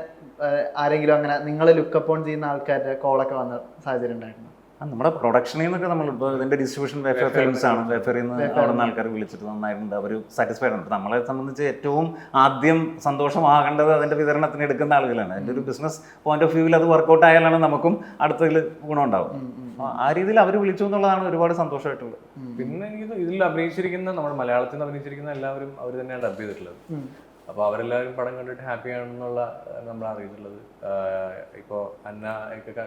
ആരെങ്കിലും അങ്ങനെ നിങ്ങളെ ലുക്കപ്പ് ഓൺ ചെയ്യുന്ന ആൾക്കാരുടെ കോളൊക്കെ വന്ന സാഹചര്യം ഉണ്ടായിരുന്നു? നമ്മുടെ പ്രൊഡക്ഷനിൽ നിന്നൊക്കെ നമ്മൾ ഇപ്പോൾ ഇതിന്റെ ഡിസ്ട്രിബ്യൂഷൻ വെഫെയർ ഫിലിംസ് ആണ്. വെഫെയറിൽ നിന്ന് അവിടെ നിന്ന് ആൾക്കാർ വിളിച്ചിട്ട് നന്നായിട്ടുണ്ട്. അവർ സാറ്റിസ്ഫൈഡ് ആണ്. നമ്മളെ സംബന്ധിച്ച് ഏറ്റവും ആദ്യം സന്തോഷമാകേണ്ടത് അതിന്റെ വിതരണത്തിന് എടുക്കുന്ന ആളുകളാണ്. അതിന്റെ ഒരു ബിസിനസ് പോയിന്റ് ഓഫ് വ്യൂവിൽ അത് വർക്കൗട്ട് ആയാലാണ് നമുക്കും അടുത്തതിൽ ഗുണമുണ്ടാവും ഉണ്ടാവും ആ രീതിയിൽ അവർ വിളിച്ചു എന്നുള്ളതാണ് ഒരുപാട് സന്തോഷമായിട്ടുള്ളത്. പിന്നെ എനിക്ക് ഇതിൽ അഭിനയിച്ചിരിക്കുന്ന നമ്മുടെ മലയാളത്തിൽ നിന്ന് അഭിനയിച്ചിരിക്കുന്ന എല്ലാവരും അവർ തന്നെയാണ് ഡബ് ചെയ്തിട്ടുള്ളത്. അപ്പോൾ അവരെല്ലാവരും പടം കണ്ടിട്ട് ഹാപ്പിയാണെന്നുള്ള നമ്മൾ അറിയിച്ചിട്ടുള്ളത് ഇപ്പോൾ അന്ന ഒക്കെ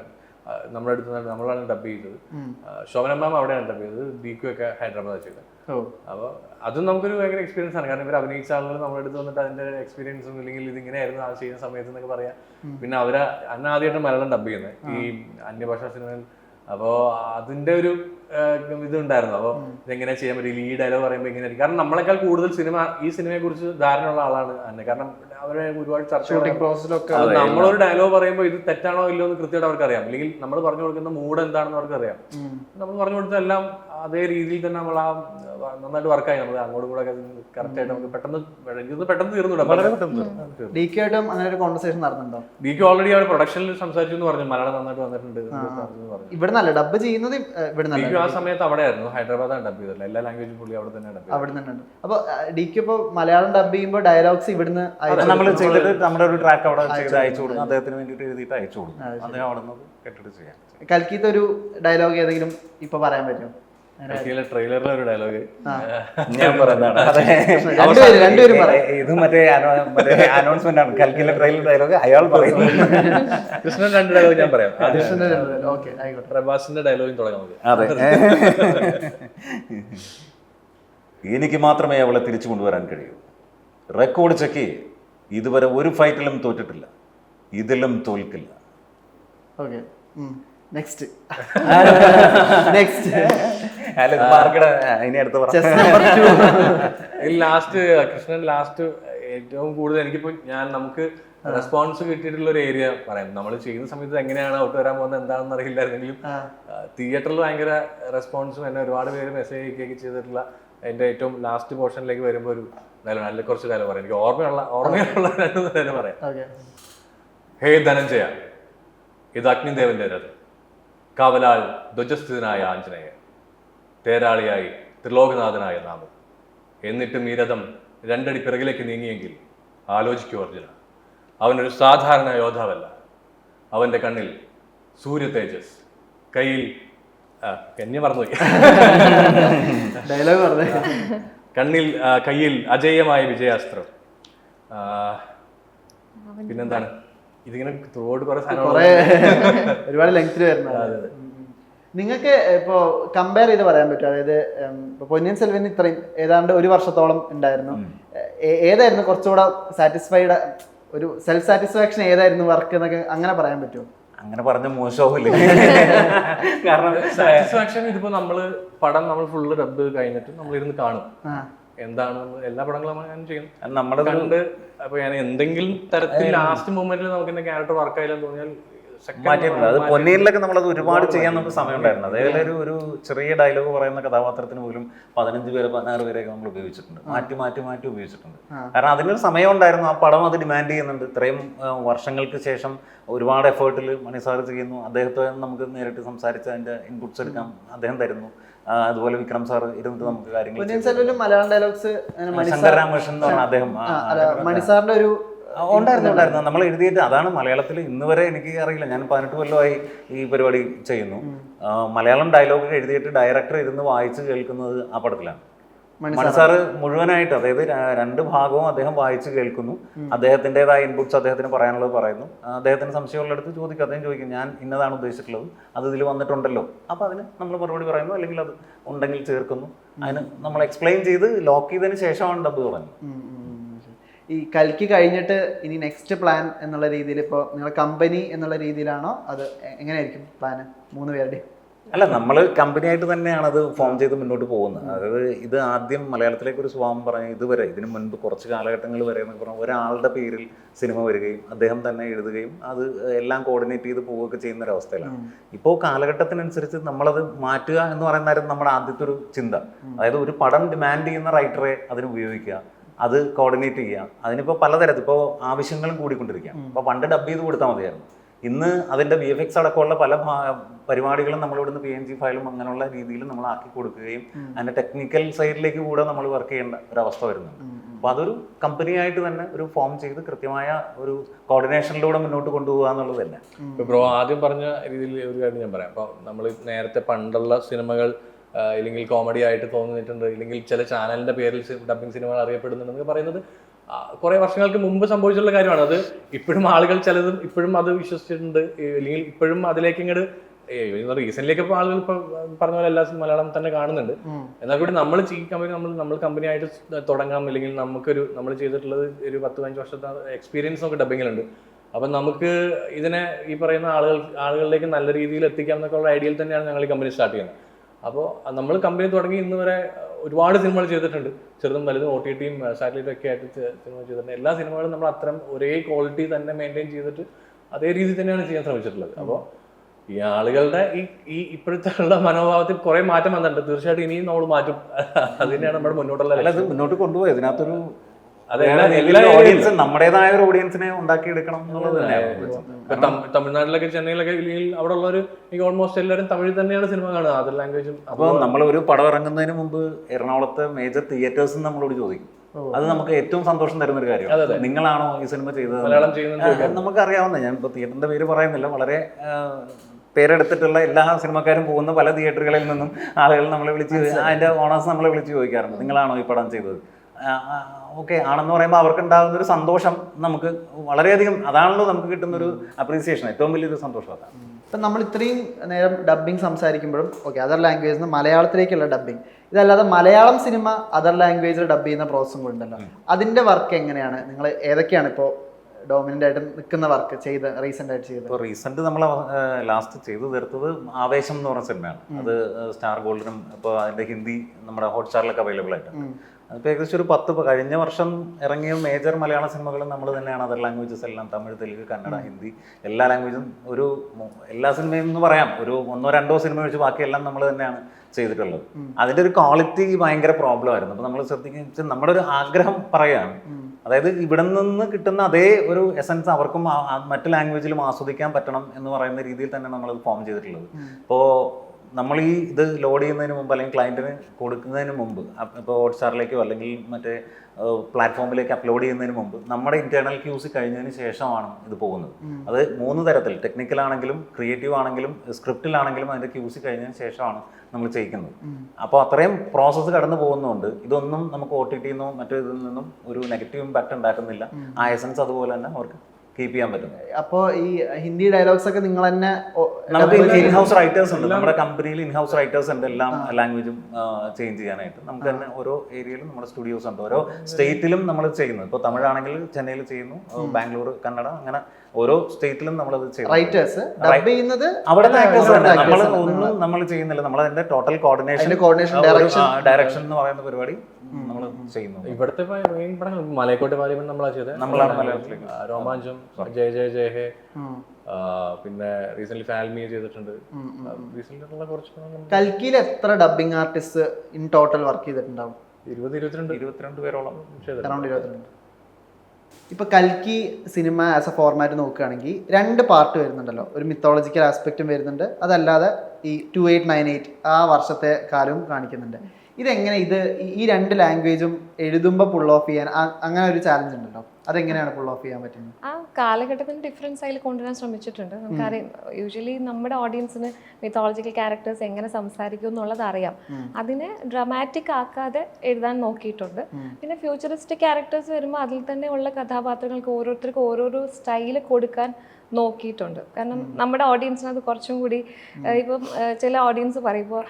നമ്മുടെ അടുത്ത് നിന്ന് നമ്മളാണ് ഡബ് ചെയ്തത്. ശോഭനമ്മ ശോഭന മാം അവിടെയാണ് ഡബ് ചെയ്തത്. ബിക്കു ഒക്കെ ഹൈദരാബാദ് ചെയ്തത്. അപ്പൊ അപ്പോൾ അതും നമുക്കൊരു ഭയങ്കര എക്സ്പീരിയൻസ് ആണ്. കാരണം ഇവർ അഭിനയിച്ച ആളുകൾ നമ്മുടെ അടുത്ത് വന്നിട്ട് അതിന്റെ എക്സ്പീരിയൻസും ഇല്ലെങ്കിൽ ഇത് ഇങ്ങനെയായിരുന്നു ആ ചെയ്യുന്ന സമയത്ത് എന്നൊക്കെ പറയാം. പിന്നെ അവർ അന്ന ആദ്യമായിട്ട് മലയാളം ഡബ് ചെയ്യുന്നത്. ഈ അന്യഭാഷാ സിനിമയിൽ. അപ്പോൾ അതിന്റെ ഒരു ഇതുണ്ടായിരുന്നു. അപ്പോൾ ഇതെങ്ങനെ ചെയ്യാൻ പറ്റും ഈ ഡയലോഗ് പറയുമ്പോൾ ഇങ്ങനെ കാരണം നമ്മളെക്കാൾ കൂടുതൽ സിനിമ ഈ സിനിമയെ കുറിച്ച് ധാരണയുള്ള ആളാണ് അന്നെ. കാരണം അവരെ ഒരുപാട് ചർച്ച പ്രോസസ്സിലൊക്കെ നമ്മളൊരു ഡയലോഗ് പറയുമ്പോൾ ഇത് തെറ്റാണോ ഇല്ലയോ എന്ന് കൃത്യമായിട്ട് അവർക്ക് അറിയാം അല്ലെങ്കിൽ നമ്മൾ പറഞ്ഞു കൊടുക്കുന്ന മൂഡ് എന്താണെന്ന് അവർക്ക് അറിയാം നമ്മൾ പറഞ്ഞു കൊടുത്ത എല്ലാം അതേ രീതിയിൽ തന്നെ നമ്മൾ ആ നന്നായിട്ട് വർക്കായി നമ്മൾ അങ്ങോട്ടും കൂടെ കറക്റ്റ് ആയിട്ട് നമുക്ക് പെട്ടെന്ന് ഇത് പെട്ടെന്ന് തീർന്നു വളരെ പെട്ടെന്ന് ഡി കെ ആയിട്ടും അങ്ങനെ ഒരു കോൺവെർസേഷൻ ഡി കെ ഓൾറെഡി അവിടെ പ്രൊഡക്ഷനിൽ സംസാരിച്ചു എന്ന് പറഞ്ഞു. മലയാളം നന്നായിട്ട് വന്നിട്ടുണ്ട് ഇവിടെ നല്ല ഡബ് ചെയ്യുന്നത് ഇവിടെ ആ സമയത്ത് അവിടെ ആയിരുന്നു ഹൈദരാബാദാണ് ഡബ് ചെയ്തത്. എല്ലാ ലാംഗ്വേജും പുള്ളി അവിടെ തന്നെ ഡബ് അവിടെ തന്നെ ഉണ്ട് അപ്പൊ ഡി കെ ഇപ്പൊ മലയാളം ഡബ് ചെയ്യുമ്പോൾ ഡയലോഗ്സ് ഇവിടുന്ന് നമ്മൾ ചെയ്തിട്ട് നമ്മുടെ ഒരു ട്രാക്ക് അവിടെ ചെയ്ത് അയച്ചു കൊടുക്കും. അദ്ദേഹത്തിന് വേണ്ടിട്ട് എഴുതിയിട്ട് അയച്ചു കൊടുക്കും. അദ്ദേഹം അവിടെ നിന്ന് കെട്ടിട്ട് ചെയ്യാം. കൽക്കിത്തെ ഒരു ഡയലോഗ് ഏതെങ്കിലും ഇപ്പൊ പറയാൻ പറ്റുമോ? ട്രെയിലറിലെ ഒരു ഡയലോഗ് ഞാൻ പറയുന്നതാണ്. ഇത് മറ്റേ അനൗൺസ്മെന്റ് ആണ്. കൽക്കിലെ ട്രെയിലർ ഡയലോഗ് അയാൾ പറയുന്നു കൃഷ്ണൻ രണ്ട് ഡയലോഗ് ഞാൻ പറയാം. പ്രഭാസിന്റെ ഡയലോഗിൽ തുടങ്ങാം അതെ. എനിക്ക് മാത്രമേ അവളെ തിരിച്ചു കൊണ്ടുവരാൻ കഴിയൂ. റെക്കോർഡ് ചെക്ക് ചെയ്യ്. ഇതുവരെ ഒരു ഫൈറ്റിലും തോറ്റിട്ടില്ല. ഇതിലും തോൽക്കില്ല. Okay. Next next last Krishnan last ഏറ്റവും കൂടുതൽ എനിക്കിപ്പോ ഞാൻ നമുക്ക് റെസ്പോൺസ് കിട്ടിയിട്ടുള്ള ഒരു ഏരിയ പറയാം. നമ്മൾ ചെയ്യുന്ന സമയത്ത് എങ്ങനെയാണ് ഔട്ട് വരാൻ പോകുന്നത് എന്താണെന്ന് അറിയില്ലായിരുന്നെങ്കിലും തിയേറ്ററിൽ ഭയങ്കര റെസ്പോൺസും എന്നെ ഒരുപാട് പേര് മെസ്സേജ് അയക്കുകയൊക്കെ ചെയ്തിട്ടുള്ള എന്റെ ഏറ്റവും ലാസ്റ്റ് പോർഷനിലേക്ക് വരുമ്പോൾ ഒരു ഡയലോഗ് നല്ല കുറച്ച് കാലം പറയാം. എനിക്ക് ഓർമ്മയുള്ള ഓർമ്മയുള്ള രണ്ട് പറയാം. ഹേ ധനഞ്ജയ ഇത് അഗ്നിദേവന്റെ രഥം കാവലാൽ ധ്വജസ്ഥിതനായ ആഞ്ജനേയ. തേരാളിയായി ത്രിലോകനാഥനായ നാമം. എന്നിട്ടും ഈ രഥം രണ്ടടി പിറകിലേക്ക് നീങ്ങിയെങ്കിൽ ആലോചിക്കൂ അർജുന. അവനൊരു സാധാരണ യോദ്ധാവല്ല. അവന്റെ കണ്ണിൽ സൂര്യ തേജസ്. കയ്യിൽ എന്നെ മറന്നുപോയി. (laughs) ഡയലോഗ് പറഞ്ഞേ കണ്ണിൽ കയ്യിൽ അജയമായ വിജയാസ്ത്രം. പിന്നെന്താണ്? ഇതിങ്ങനെ ത്രോട്ട് കുറെ (laughs) ഒരുപാട് ലെങ്ത്തിൽ വരുന്നത് നിങ്ങൾക്ക് ഇപ്പോ കമ്പയർ ചെയ്ത് പറയാൻ പറ്റും അതായത് ഇപ്പൊ പൊന്നിയൻ സെൽവൻ ഇത്രയും ഏതാണ്ട് ഒരു വർഷത്തോളം ഉണ്ടായിരുന്നു. ഏതായിരുന്നു കുറച്ചുകൂടെ സാറ്റിസ്ഫൈഡ് ഒരു സെൽഫ് സാറ്റിസ്ഫാക്ഷൻ ഏതായിരുന്നു വർക്ക് എന്നൊക്കെ അങ്ങനെ പറയാൻ പറ്റുമോ? അങ്ങനെ പറഞ്ഞ മോശമാവില്ലേ (laughs) കാരണം (laughs) സാറ്റിസ്ഫാക്ഷൻ ഇതിപ്പോ നമ്മൾ പടം നമ്മൾ ഫുള്ള് ഡബ് കഴിഞ്ഞിട്ട് നമ്മൾ ഇരുന്ന് കാണും എന്താണ് എല്ലാ പടങ്ങളും ഞാൻ ചെയ്യും നമ്മുടെ കണ്ട് അപ്പൊ ഞാൻ എന്തെങ്കിലും തരത്തിൽ ലാസ്റ്റ് മൂമെന്റിൽ നമുക്ക് എന്റെ ക്യാരക്ടർ വർക്ക് ആയില്ലെന്ന് തോന്നിയാൽ മാറ്റിയിട്ടുണ്ട്. അത് പൊന്നിയിലൊക്കെ നമ്മളത് ഒരുപാട് ചെയ്യാൻ നമുക്ക് സമയമുണ്ടായിരുന്നു. അതേപോലെ ഒരു ഒരു ചെറിയ ഡയലോഗ് പറയുന്ന കഥാപാത്രത്തിന് പോലും പതിനഞ്ച് പേര് പതിനാറ് പേരെയൊക്കെ നമ്മൾ ഉപയോഗിച്ചിട്ടുണ്ട്. മാറ്റി മാറ്റി മാറ്റി ഉപയോഗിച്ചിട്ടുണ്ട്. കാരണം അതിനൊരു സമയം ഉണ്ടായിരുന്നു ആ പടം അത് ഡിമാൻഡ് ചെയ്യുന്നുണ്ട്. ഇത്രയും വർഷങ്ങൾക്ക് ശേഷം ഒരുപാട് എഫേർട്ടിൽ മണി സാർ ചെയ്യുന്നു. അദ്ദേഹത്തെ നമുക്ക് നേരിട്ട് സംസാരിച്ച് അതിന്റെ ഇൻപുട്സ് എടുക്കാം. അദ്ദേഹം തരുന്നു. അതുപോലെ വിക്രം സാർ ഇരുന്നിട്ട് നമുക്ക് കാര്യങ്ങൾ മലയാളം ഡയലോഗ്സ് ശങ്കർ രാമകൃഷ്ണൻ എന്ന് പറഞ്ഞ അദ്ദേഹം മണിസാറിന്റെ ഒരു ഉണ്ടായിരുന്നു ഉണ്ടായിരുന്നു. നമ്മൾ എഴുതിയിട്ട് അതാണ് മലയാളത്തിൽ ഇന്ന് വരെ എനിക്ക് അറിയില്ല. ഞാൻ പതിനെട്ട് കൊല്ലമായി ഈ പരിപാടി ചെയ്യുന്നു. മലയാളം ഡയലോഗ് എഴുതിയിട്ട് ഡയറക്ടർ ഇരുന്ന് വായിച്ച് കേൾക്കുന്നത് ആ പടത്തിലാണ്. മനസ്സാറ് മുഴുവനായിട്ട് അതായത് രണ്ട് ഭാഗവും അദ്ദേഹം വായിച്ച് കേൾക്കുന്നു. അദ്ദേഹത്തിന്റെതായ ഇൻപുട്സ് അദ്ദേഹത്തിന് പറയാനുള്ളത് പറയുന്നു. അദ്ദേഹത്തിന് സംശയമുള്ളിടത്ത് ചോദിക്കും അദ്ദേഹം ചോദിക്കും ഞാൻ ഇന്നതാണ് ഉദ്ദേശിച്ചിട്ടുള്ളത്. അത് ഇതിൽ വന്നിട്ടുണ്ടല്ലോ. അപ്പോൾ അതിന് നമ്മൾ മറുപടി പറയുന്നു അല്ലെങ്കിൽ അത് ഉണ്ടെങ്കിൽ ചേർക്കുന്നു. അതിന് നമ്മൾ എക്സ്പ്ലെയിൻ ചെയ്ത് ലോക്ക് ചെയ്തതിന് ശേഷമാണ് ഡബ് തുടങ്ങുന്നത്. ഈ കൽക്കി കഴിഞ്ഞിട്ട് ഇനി നെക്സ്റ്റ് പ്ലാൻ എന്നുള്ള രീതിയിൽ ഇപ്പോൾ നിങ്ങളുടെ കമ്പനി എന്നുള്ള രീതിയിലാണോ? അത് എങ്ങനെയായിരിക്കും പ്ലാന് മൂന്ന് പേരുടെ. അല്ല നമ്മൾ കമ്പനിയായിട്ട് തന്നെയാണ് അത് ഫോം ചെയ്ത് മുന്നോട്ട് പോകുന്നത്. അതായത് ഇത് ആദ്യം മലയാളത്തിലേക്ക് ഒരു സ്വാമം പറഞ്ഞ ഇതുവരെ ഇതിനു മുൻപ് കുറച്ച് കാലഘട്ടങ്ങൾ വരെ എന്നൊക്കെ പറഞ്ഞാൽ ഒരാളുടെ പേരിൽ സിനിമ വരികയും അദ്ദേഹം തന്നെ എഴുതുകയും അത് എല്ലാം കോർഡിനേറ്റ് ചെയ്ത് പോവുകയൊക്കെ ചെയ്യുന്ന ഒരു അവസ്ഥയിലാണ്. ഇപ്പോൾ കാലഘട്ടത്തിനനുസരിച്ച് നമ്മളത് മാറ്റുക എന്ന് പറയുന്നതായിരുന്നു നമ്മുടെ ആദ്യത്തെ ഒരു ചിന്ത. അതായത് ഒരു പടം ഡിമാൻഡ് ചെയ്യുന്ന റൈറ്ററെ അതിന് ഉപയോഗിക്കുക. അത് കോർഡിനേറ്റ് ചെയ്യുക. അതിനിപ്പോൾ പലതരത്തിൽ ഇപ്പോൾ ആവശ്യങ്ങളും കൂടിക്കൊണ്ടിരിക്കുക അപ്പോൾ പണ്ട് ഡബ് ചെയ്ത് കൊടുത്താൽ മതിയായിരുന്നു. ഇന്ന് അതിന്റെ വി എഫ് എക്സ് അടക്കമുള്ള പല പരിപാടികളും നമ്മൾ ഇവിടുന്ന് പി എൻ ജി ഫയലും അങ്ങനെയുള്ള രീതിയിൽ നമ്മൾ ആക്കി കൊടുക്കുകയും അതിന്റെ ടെക്നിക്കൽ സൈഡിലേക്ക് കൂടെ നമ്മൾ വർക്ക് ചെയ്യേണ്ട ഒരു അവസ്ഥ വരുന്നുണ്ട് അപ്പോൾ അതൊരു കമ്പനിയായിട്ട് തന്നെ ഒരു ഫോം ചെയ്ത് കൃത്യമായ ഒരു കോർഡിനേഷനിലൂടെ മുന്നോട്ട് കൊണ്ടുപോകുക എന്നുള്ളത് തന്നെ ഇപ്പോൾ ബ്രോ ആദ്യം പറഞ്ഞ രീതിയിൽ ഒരു കാര്യം ഞാൻ പറയാം. അപ്പോൾ നമ്മൾ നേരത്തെ പണ്ടുള്ള സിനിമകൾ ഇല്ലെങ്കിൽ കോമഡി ആയിട്ട് തോന്നിയിട്ടുണ്ട് ഇല്ലെങ്കിൽ ചില ചാനലിന്റെ പേരിൽ ഡബിങ് സിനിമകൾ അറിയപ്പെടുന്നുണ്ടെന്ന് പറയുന്നത് കുറെ വർഷങ്ങൾക്ക് മുമ്പ് സംഭവിച്ചിട്ടുള്ള കാര്യമാണ്. അത് ഇപ്പോഴും ആളുകൾ ചിലതും ഇപ്പോഴും അത് വിശ്വസിച്ചിട്ടുണ്ട്. അല്ലെങ്കിൽ ഇപ്പോഴും അതിലേക്ക് ഇങ്ങോട്ട് റീസെന്റിലേക്ക് ഇപ്പോൾ ആളുകൾ ഇപ്പൊ പറഞ്ഞ പോലെ എല്ലാ മലയാളം തന്നെ കാണുന്നുണ്ട്. എന്നാൽ കൂടി നമ്മൾ ഈ കമ്പനി നമ്മൾ നമ്മൾ കമ്പനി ആയിട്ട് തുടങ്ങാം അല്ലെങ്കിൽ നമുക്കൊരു നമ്മൾ ചെയ്തിട്ടുള്ളത് ഒരു പത്ത് പതിനഞ്ച് വർഷത്തെ എക്സ്പീരിയൻസ് നമുക്ക് ഡബിങ്ങിലുണ്ട് അപ്പം നമുക്ക് ഇതിനെ ഈ പറയുന്ന ആളുകൾ ആളുകളിലേക്ക് നല്ല രീതിയിൽ എത്തിക്കാം എന്നൊക്കെ ഉള്ള ഐഡിയയിൽ തന്നെയാണ് ഞങ്ങൾ ഈ കമ്പനി സ്റ്റാർട്ട് ചെയ്യുന്നത്. അപ്പോൾ നമ്മൾ കമ്പനി തുടങ്ങി ഇന്ന് വരെ ഒരുപാട് സിനിമകൾ ചെയ്തിട്ടുണ്ട്. ചെറുതും വലുതും ഒ ടി ടിയും സാറ്റലൈറ്റും ഒക്കെ ആയിട്ട് സിനിമകൾ സിനിമ ചെയ്തിട്ടുണ്ട്. എല്ലാ സിനിമകളും നമ്മൾ അത്തരം ഒരേ ക്വാളിറ്റി തന്നെ മെയിന്റെയിൻ ചെയ്തിട്ട് അതേ രീതിയിൽ തന്നെയാണ് ചെയ്യാൻ ശ്രമിച്ചിട്ടുള്ളത്. അപ്പോൾ ഈ ആളുകളുടെ ഈ ഈ ഇപ്പോഴത്തെ ഉള്ള മനോഭാവത്തിൽ കുറെ മാറ്റം വന്നിട്ടുണ്ട്. തീർച്ചയായിട്ടും ഇനിയും നമ്മൾ മാറ്റും. അത് തന്നെയാണ് നമ്മുടെ മുന്നോട്ടുള്ള മുന്നോട്ട് കൊണ്ടുപോയി. ഇതിനകത്തൊരു ഓഡിയൻസ് നമ്മുടേതായ ഒരു ഓഡിയൻസിനെ ഉണ്ടാക്കിയെടുക്കണം എന്നുള്ളത് തന്നെയാണ്. ഇപ്പൊ തമിഴ്നാട്ടിലൊക്കെ ചെന്നൈയിലൊക്കെ ഇല്ലെങ്കിൽ അവിടെ ഉള്ളവർ ഓൾമോസ്റ്റ് എല്ലാവരും തമിഴിൽ തന്നെയാണ് സിനിമ കാണുന്നത് അതർ ലാംഗ്വേജും അപ്പോൾ നമ്മൾ ഒരു പടം ഇറങ്ങുന്നതിന് മുമ്പ് എറണാകുളത്തെ മേജർ തിയേറ്റേഴ്സ് നമ്മളോട് ചോദിക്കും. അത് നമുക്ക് ഏറ്റവും സന്തോഷം തരുന്ന ഒരു കാര്യം നിങ്ങളാണോ ഈ സിനിമ ചെയ്തത്? മലയാളം അറിയാവുന്ന നമുക്കറിയാവുന്ന ഞാൻ ഇപ്പോൾ തിയേറ്ററിന്റെ പേര് പറയുന്നില്ല. വളരെ പേരെടുത്തിട്ടുള്ള എല്ലാ സിനിമക്കാരും പോകുന്ന പല തിയേറ്ററുകളിൽ നിന്നും ആളുകൾ നമ്മളെ വിളിച്ച് അതിന്റെ ഓണേഴ്സ് നമ്മളെ വിളിച്ച് ചോദിക്കാറുണ്ട്. നിങ്ങളാണോ ഈ പടം ചെയ്തത്? ഓക്കെ ആണെന്ന് പറയുമ്പോൾ അവർക്ക് ഉണ്ടാകുന്ന ഒരു സന്തോഷം നമുക്ക് വളരെയധികം അതാണല്ലോ നമുക്ക് കിട്ടുന്ന ഒരു അപ്രീസിയേഷൻ ഏറ്റവും വലിയൊരു സന്തോഷം അതാണ്. ഇപ്പം നമ്മൾ ഇത്രയും നേരം ഡബ്ബിംഗ് സംസാരിക്കുമ്പോഴും ഓക്കെ അതർ ലാംഗ്വേജിൽ നിന്ന് മലയാളത്തിലേക്കുള്ള ഡബ്ബിംഗ് ഇതല്ലാതെ മലയാളം സിനിമ അതർ ലാംഗ്വേജിൽ ഡബ് ചെയ്യുന്ന പ്രോസസ്സും കൂടെ ഉണ്ടല്ലോ അതിന്റെ വർക്ക് എങ്ങനെയാണ്? നിങ്ങൾ ഏതൊക്കെയാണ് ഇപ്പോൾ ഡോമിനന്റ് ആയിട്ട് നിൽക്കുന്ന വർക്ക് ചെയ്ത് റീസെന്റ് ആയിട്ട് ചെയ്തത്? ഇപ്പോൾ റീസെന്റ് നമ്മൾ ലാസ്റ്റ് ചെയ്തു തീർത്തത് ആവേശം എന്ന് പറഞ്ഞ സിനിമയാണ് അത് സ്റ്റാർ ഗോൾഡിനും ഇപ്പോൾ അതിന്റെ ഹിന്ദി നമ്മുടെ ഹോട്ട്സ്റ്റാറിലൊക്കെ അവൈലബിൾ ആയിട്ടുണ്ട്. അതിപ്പോൾ ഏകദേശം ഒരു പത്ത് കഴിഞ്ഞ വർഷം ഇറങ്ങിയ മേജർ മലയാള സിനിമകളും നമ്മൾ തന്നെയാണ്. അതർ ലാംഗ്വേജസ് എല്ലാം തമിഴ് തെലുങ്ക് കന്നഡ ഹിന്ദി എല്ലാ ലാംഗ്വേജും ഒരു എല്ലാ സിനിമയും എന്ന് പറയാം. ഒരു ഒന്നോ രണ്ടോ സിനിമ വെച്ച് ബാക്കിയെല്ലാം നമ്മൾ തന്നെയാണ് ചെയ്തിട്ടുള്ളത്. അതിന്റെ ഒരു ക്വാളിറ്റി ഭയങ്കര പ്രോബ്ലം ആയിരുന്നു. അപ്പോൾ നമ്മൾ ശ്രദ്ധിക്കുക വെച്ചാൽ നമ്മുടെ ഒരു ആഗ്രഹം പറയാണ് അതായത് ഇവിടെ നിന്ന് കിട്ടുന്ന അതേ ഒരു എസൻസ് അവർക്കും മറ്റ് ലാംഗ്വേജിലും ആസ്വദിക്കാൻ പറ്റണം എന്ന് പറയുന്ന രീതിയിൽ തന്നെ നമ്മളത് ഫോം ചെയ്തിട്ടുള്ളത്. ഇപ്പോൾ നമ്മൾ ഈ ഇത് ലോഡ് ചെയ്യുന്നതിന് മുമ്പ് അല്ലെങ്കിൽ ക്ലയന്റിന് കൊടുക്കുന്നതിന് മുമ്പ് ഇപ്പോൾ ഹോട്ട്സ്റ്റാറിലേക്കോ അല്ലെങ്കിൽ മറ്റേ പ്ലാറ്റ്ഫോമിലേക്ക് അപ്ലോഡ് ചെയ്യുന്നതിന് മുമ്പ് നമ്മുടെ ഇന്റേണൽ ക്യൂസ് കഴിഞ്ഞതിന് ശേഷമാണ് ഇത് പോകുന്നത്. അത് മൂന്ന് തരത്തിൽ ടെക്നിക്കൽ ആണെങ്കിലും ക്രിയേറ്റീവ് ആണെങ്കിലും സ്ക്രിപ്റ്റിലാണെങ്കിലും അതിന്റെ ക്യൂസ് കഴിഞ്ഞതിന് ശേഷമാണ് നമ്മൾ ചെയ്യിക്കുന്നത്. അപ്പോൾ അത്രയും പ്രോസസ്സ് കടന്നു പോകുന്നതുകൊണ്ട് ഇതൊന്നും നമുക്ക് ഒ ടി ടിയിൽ നിന്നും മറ്റു ഇതിൽ നിന്നും ഒരു നെഗറ്റീവ് ഇമ്പാക്റ്റ് ഉണ്ടാക്കുന്നില്ല. ആ എസൻസ് അതുപോലെ തന്നെ അവർക്ക് കീപ്പ് ചെയ്യാൻ പറ്റും. അപ്പോൾ ഈ ഹിന്ദി ഡയലോഗ്സ് ഒക്കെ നിങ്ങൾ തന്നെ നമുക്ക് ഇൻഹൗസ് റൈറ്റേഴ്സ് ഉണ്ട്. നമ്മുടെ കമ്പനിയിൽ ഇൻഹൗസ് റൈറ്റേഴ്സ് ഉണ്ട്. എല്ലാം ലാംഗ്വേജും ചേഞ്ച് ചെയ്യാനായിട്ട്. നമുക്ക് തന്നെ ഓരോ ഏരിയയിലും നമ്മുടെ സ്റ്റുഡിയോസ് ഉണ്ട്. ഓരോ സ്റ്റേറ്റിലും നമ്മൾ ചെയ്യുന്നത്. ഇപ്പോൾ തമിഴാണെങ്കിൽ ചെന്നൈയിൽ ചെയ്യുന്നു ബാംഗ്ലൂർ കന്നഡ അങ്ങനെ ഓരോ സ്റ്റേറ്റിലും നമ്മളത് ചെയ്യുന്നു. റൈറ്റേഴ്സ് ഡബ് ചെയ്യുന്നത് അവിടെ നമ്മൾ ഒന്നും നമ്മൾ ചെയ്യുന്നില്ല. നമ്മൾ അതിന്റെ ടോട്ടൽ കോർഡിനേഷൻ ഡയറക്ഷൻ എന്ന് പറയുന്ന പരിപാടി നമ്മൾ ചെയ്യുന്നു ഇവിടുത്തെ മെയിൻ പടങ്ങൾ മലയക്കോട്ടെ പാലിമൻ നമ്മളാ ചെയ്തത് നമ്മളാണ് മലയാളത്തിലേക്ക്. രോമാഞ്ചം ജയ ജയ ജയ ഹേ. പിന്നെ റീസെന്റ് ഫാൽമിയ ചെയ്തിട്ടുണ്ട്. റീസെന്റ് കുറച്ച് കൽക്കിയിൽ എത്ര dubbing artist in total work ചെയ്തിട്ടുണ്ടാവും? ഇരുപത് ഇരുപത്തിരണ്ട്. ഇരുപത്തിരണ്ട് പേരോളം അറൗണ്ട് ഇരുപത്തിരണ്ട്? ഇപ്പൊ കൽക്കി സിനിമ ആസ് എ ഫോർമാറ്റ് നോക്കുകയാണെങ്കിൽ രണ്ട് പാർട്ട് വരുന്നുണ്ടല്ലോ. ഒരു മിത്തോളജിക്കൽ ആസ്പെക്റ്റും വരുന്നുണ്ട്. അതല്ലാതെ ഈ ടു എയ്റ്റ് നയൻ എയ്റ്റ് ആ വർഷത്തെ കാലവും കാണിക്കുന്നുണ്ട്. ഇതെങ്ങനെ ഇത് ഈ- രണ്ട് ലാംഗ്വേജും എഴുതുമ്പോൾ പുൾ ഓഫ് ചെയ്യാൻ അങ്ങനെ ഒരു ചാലഞ്ച് ഉണ്ടല്ലോ. അതെങ്ങനെയാണ് പുൾ ഓഫ് ചെയ്യാൻ പറ്റുന്നത്? ആ കാലഘട്ടത്തിന് ഡിഫറൻസ് അതിൽ കൊണ്ടുവരാൻ ശ്രമിച്ചിട്ടുണ്ട്. നമുക്കറിയാം യൂഷ്വലി നമ്മുടെ ഓഡിയൻസിന് മിത്തോളജിക്കൽ ക്യാരക്ടേഴ്സ് എങ്ങനെ സംസാരിക്കും എന്നുള്ളത് അറിയാം. അതിനെ ഡ്രമാറ്റിക് ആക്കാതെ എഴുതാൻ നോക്കിയിട്ടുണ്ട്. പിന്നെ ഫ്യൂച്ചറിസ്റ്റിക് ക്യാരക്ടേഴ്സ് വരുമ്പോൾ അതിൽ തന്നെ ഉള്ള കഥാപാത്രങ്ങൾക്ക് ഓരോരുത്തർക്ക് ഓരോരോ സ്റ്റൈൽ കൊടുക്കാൻ നോക്കിയിട്ടുണ്ട്. കാരണം നമ്മുടെ ഓഡിയൻസിന് അത് കുറച്ചും കൂടി ഇപ്പം ചില ഓഡിയൻസ് പറയും ഇപ്പോൾ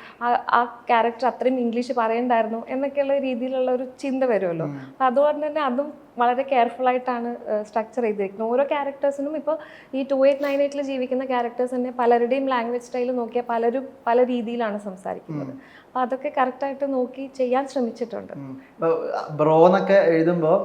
ആ ക്യാരക്ടർ അത്രയും ഇംഗ്ലീഷ് പറയണ്ടായിരുന്നു എന്നൊക്കെയുള്ള രീതിയിലുള്ള ഒരു ചിന്ത വരുമല്ലോ. അപ്പം അതുകൊണ്ട് തന്നെ അതും വളരെ കെയർഫുൾ ആയിട്ടാണ് സ്ട്രക്ചർ ചെയ്തിരിക്കുന്നത്. ഓരോ ക്യാരക്ടേഴ്സിനും ഇപ്പോൾ ഈ ടു എയ്റ്റ് നയൻ എയ്റ്റിൽ ജീവിക്കുന്ന ക്യാരക്ടേഴ്സ് തന്നെ പലരുടെയും ലാംഗ്വേജ് സ്റ്റൈൽ നോക്കിയാൽ പലരും പല രീതിയിലാണ് സംസാരിക്കുന്നത്. അപ്പോൾ അതൊക്കെ കറക്റ്റായിട്ട് നോക്കി ചെയ്യാൻ ശ്രമിച്ചിട്ടുണ്ട്. ബ്രോ എന്നൊക്കെ എഴുതുമ്പോൾ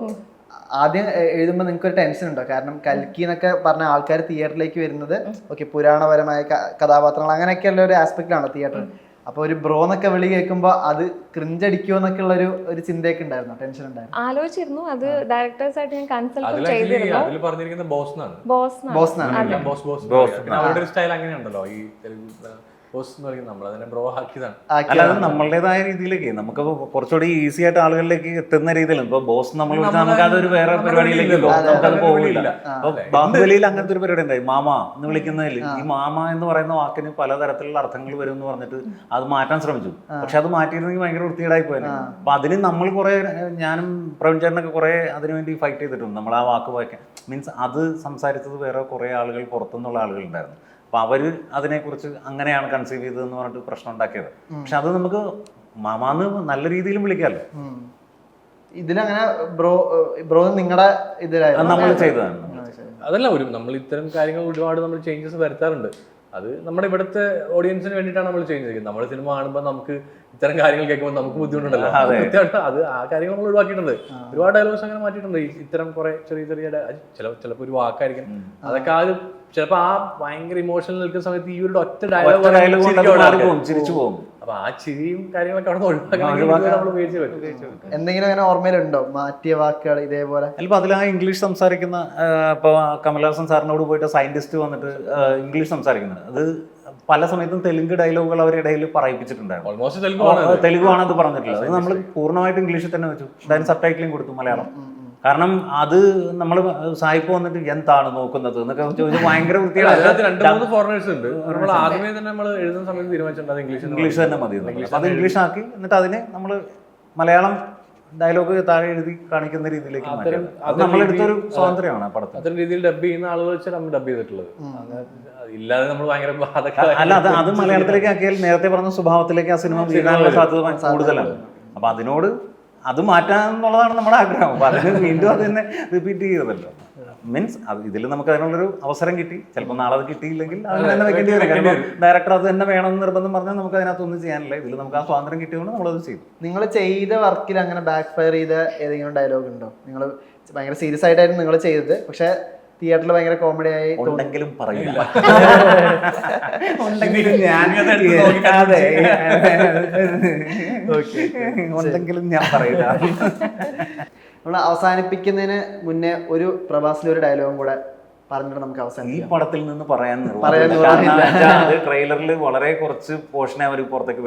ആദ്യം എഴുതുമ്പോൾ നിങ്ങൾക്ക് ഒരു ടെൻഷൻ ഉണ്ടോ? കാരണം കൽക്കി എന്നൊക്കെ പറഞ്ഞ ആൾക്കാർ തിയേറ്ററിലേക്ക് വരുന്നത് ഓക്കെ പുരാണപരമായ കഥാപാത്രങ്ങൾ അങ്ങനെയൊക്കെയുള്ള ഒരു ആസ്പെക്റ്റിലാണ് തിയേറ്റർ. അപ്പൊ ഒരു ബ്രോ എന്നൊക്കെ വിളി കേൾക്കുമ്പോൾ അത് ക്രിഞ്ചടിക്കുമോ എന്നൊക്കെ ഉള്ള ഒരു ഒരു ചിന്തയൊക്കെ ഉണ്ടായിരുന്നു? ടെൻഷൻ ഉണ്ടായിരുന്നു? ആലോചിച്ചിരുന്നു. അത് ഡയറക്ടേഴ്സായിട്ട് ഞാൻ കൺസൾട്ട് അതിൽ പറഞ്ഞിരിക്കുന്നത് boss boss boss. Boss. Boss അവരുടെ സ്റ്റൈൽ അങ്ങനെയുണ്ടല്ലോ. ഈ തെലുങ്ക് എന്ന് പറയുന്നത് നമ്മൾ അതിനെ ബ്രോ ആക്കിയതാണ്. അല്ല അത് നമ്മളുടേതായ രീതിയിലേക്ക് നമുക്ക് കുറച്ചുകൂടി ഈസി ആയിട്ട് ആളുകളിലേക്ക് എത്തുന്ന രീതിയിൽ ഇപ്പൊ ബോസ് നമ്മൾ വിളിച്ചാൽ നമുക്ക് അതൊരു വേറെ പരിപാടിയിലേക്ക് നമുക്കത് പോകില്ല അപ്പൊ ബാഹുബലിയിൽ അങ്ങനത്തെ ഒരു പരിപാടി ഉണ്ടായി. മാമ എന്ന് വിളിക്കുന്നതിൽ ഈ മാമ എന്ന് പറയുന്ന വാക്കിന് പലതരത്തിലുള്ള അർത്ഥങ്ങൾ വരും എന്ന് പറഞ്ഞിട്ട് അത് മാറ്റാൻ ശ്രമിച്ചു. പക്ഷെ അത് മാറ്റിയിരുന്നെങ്കിൽ ഭയങ്കര വൃത്തികേടായി പോയത് അപ്പൊ അതിന് നമ്മൾ കുറെ ഞാനും പ്രവീൺ ചേട്ടനൊക്കെ കുറെ അതിനുവേണ്ടി ഫൈറ്റ് ചെയ്തിട്ടുണ്ട്. നമ്മൾ ആ വാക്ക് വായിക്കാൻ. മീൻസ് അത് സംസാരിച്ചത് വേറെ കുറെ ആളുകൾ പുറത്തുനിന്നുള്ള ആളുകൾ ഉണ്ടായിരുന്നു. അപ്പൊ അവർ അതിനെക്കുറിച്ച് അങ്ങനെയാണ് കൺസീവ് ചെയ്തതെന്ന് പറഞ്ഞിട്ട് പ്രശ്നം ഉണ്ടാക്കിയത്. പക്ഷെ അത് നമുക്ക് മാമാന്ന് നല്ല രീതിയിലും വിളിക്കാമല്ലോ. ഇതിലങ്ങനെ ബ്രോ ബ്രോ നിങ്ങളുടെ ഇതിലായിരുന്നു. നമ്മൾ ചെയ്തതാണ് അതല്ല ഒരു നമ്മൾ ഇത്തരം കാര്യങ്ങൾ ഒരുപാട് നമ്മൾ ചേഞ്ചസ് വരുത്താറുണ്ട്. അത് നമ്മുടെ ഇവിടുത്തെ ഓഡിയൻസിന് വേണ്ടിയിട്ടാണ് നമ്മൾ ചേഞ്ച് ചെയ്യുന്നത് നമ്മൾ സിനിമ കാണുമ്പോൾ നമുക്ക് ഇത്തരം കാര്യങ്ങൾ കേൾക്കുമ്പോൾ നമുക്ക് ബുദ്ധിമുട്ടുണ്ടല്ലോ. കൃത്യമായിട്ട് അത് ആ കാര്യങ്ങൾ നമ്മൾ ഒഴിവാക്കിയിട്ടുണ്ട്. ഒരുപാട് ഡയലോഗ്സ് അങ്ങനെ മാറ്റിയിട്ടുണ്ട്. ഇത്തരം കുറെ ചെറിയ ചെറിയ ചില ചിലപ്പോൾ ഒരു വാക്കായിരിക്കും. അതൊക്കെ ആ ഒരു ചിലപ്പോൾ ആ ഭയങ്കര ഇമോഷണൽ നിൽക്കുന്ന സമയത്ത് ഈ ഒരു ഒറ്റ ഡയലോഗ് ചിരിച്ചു പോകും. അപ്പൊ ആ ചിരിയും കാര്യങ്ങളൊക്കെ അവിടെ ഒഴിവാക്കാൻ എന്തെങ്കിലും അങ്ങനെ ഓർമ്മയിലുണ്ടോ? മാറ്റിയ വാക്കുകൾ ഇതേപോലെ? ചിലപ്പോ അതിൽ ആ ഇംഗ്ലീഷ് സംസാരിക്കുന്ന ഇപ്പോൾ കമലഹാസൻ സാറിനോട് പോയിട്ട് സയന്റിസ്റ്റ് വന്നിട്ട് ഇംഗ്ലീഷ് സംസാരിക്കുന്നത്. അത് പല സമയത്തും തെലുങ്ക് ഡയലോഗുകൾ അവരുടെ ഇടയിൽ പറയിപ്പിച്ചിട്ടുണ്ടായിരുന്നു. ഓൾമോസ്റ്റ് തെലുങ്കാണ് അത്. പറഞ്ഞിട്ടുള്ളത്. അത് നമ്മൾ പൂർണമായിട്ട് ഇംഗ്ലീഷിൽ തന്നെ വെച്ചു. അതിന് സബ് ടൈറ്റിലും കൊടുത്തു മലയാളം. കാരണം അത് നമ്മൾ സായിപ്പ് വന്നിട്ട് എന്താണ് നോക്കുന്നത് എന്നൊക്കെ ചോദിച്ചാൽ ഭയങ്കര അതിനകത്ത് രണ്ട് മൂന്ന് ഫോറിനേഴ്സ് ഉണ്ട്. നമ്മൾ ആദ്യമേ തന്നെ നമ്മൾ എഴുതുന്ന സമയത്ത് തീരുമാനിച്ചിട്ടുണ്ട് അത് ഇംഗ്ലീഷ് തന്നെ മതി അത് ഇംഗ്ലീഷ് ആക്കി. എന്നിട്ട് അതിനെ നമ്മൾ മലയാളം ഡയലോഗ് താഴെ എഴുതി കാണിക്കുന്ന രീതിയിലേക്ക് അത് നമ്മളെടുത്തൊരു സ്വാതന്ത്ര്യമാണ് ആ പടത്തിൽ അത്തരം രീതിയിൽ ഡബ് ചെയ്യുന്ന ആളുകൾ വെച്ചാൽ നമ്മൾ ഡബ് ചെയ്തിട്ടുള്ളത്. ഇല്ലാതെ നമ്മൾ ഭയങ്കര അല്ല അത് അത് മലയാളത്തിലേക്ക് ആക്കിയാൽ നേരത്തെ പറഞ്ഞ സ്വഭാവത്തിലേക്ക് ആ സിനിമ സാധ്യത കൂടുതലാണ്. അപ്പൊ അതിനോട് അത് മാറ്റാൻ എന്നുള്ളതാണ് നമ്മുടെ ആഗ്രഹം. അപ്പൊ അതിന് വീണ്ടും അത് തന്നെ റിപ്പീറ്റ് ചെയ്തതല്ലോ മീൻസ് അത് ഇതിൽ നമുക്ക് അതിനുള്ളൊരു അവസരം കിട്ടി. ചിലപ്പോൾ നാളെ അത് കിട്ടിയില്ലെങ്കിൽ അത് തന്നെ വെക്കേണ്ടി വരും. കാരണം ഡയറക്ടർ അത് തന്നെ വേണമെന്ന് നിർബന്ധം പറഞ്ഞാൽ നമുക്ക് അതിനകത്തൊന്നും ചെയ്യാനില്ല. ഇതിൽ നമുക്ക് ആ സ്വാതന്ത്ര്യം കിട്ടിയതുകൊണ്ട് നമ്മളത് ചെയ്തു. നിങ്ങൾ ചെയ്ത വർക്കിൽ അങ്ങനെ ബാക്ക് ഫയർ ചെയ്ത ഏതെങ്കിലും ഡയലോഗ് ഉണ്ടോ? നിങ്ങൾ ഭയങ്കര സീരിയസ് ആയിട്ടായിരുന്നു നിങ്ങൾ ചെയ്തത്. പക്ഷെ തിയേറ്ററിൽ ഭയങ്കര കോമഡി ആയി ഉണ്ടെങ്കിലും പറയില്ല ഉണ്ടെങ്കിലും ഞാൻ അത് എടുത്ത് കേൾക്കാതെ (laughs) (laughs) ഉണ്ടെങ്കിലും ഞാൻ പറയില്ല നമ്മൾ അവസാനിപ്പിക്കുന്നതിന് മുന്നേ ഒരു പ്രഭാസിലെ ഒരു ഡയലോഗും കൂടെ പറഞ്ഞിട്ട് നമുക്ക് അവസാനം ഈ പടത്തിൽ നിന്ന് പറയാൻ ട്രെയിലറിൽ വളരെ കുറച്ച് പോർഷനെ അവർ പുറത്തേക്ക്.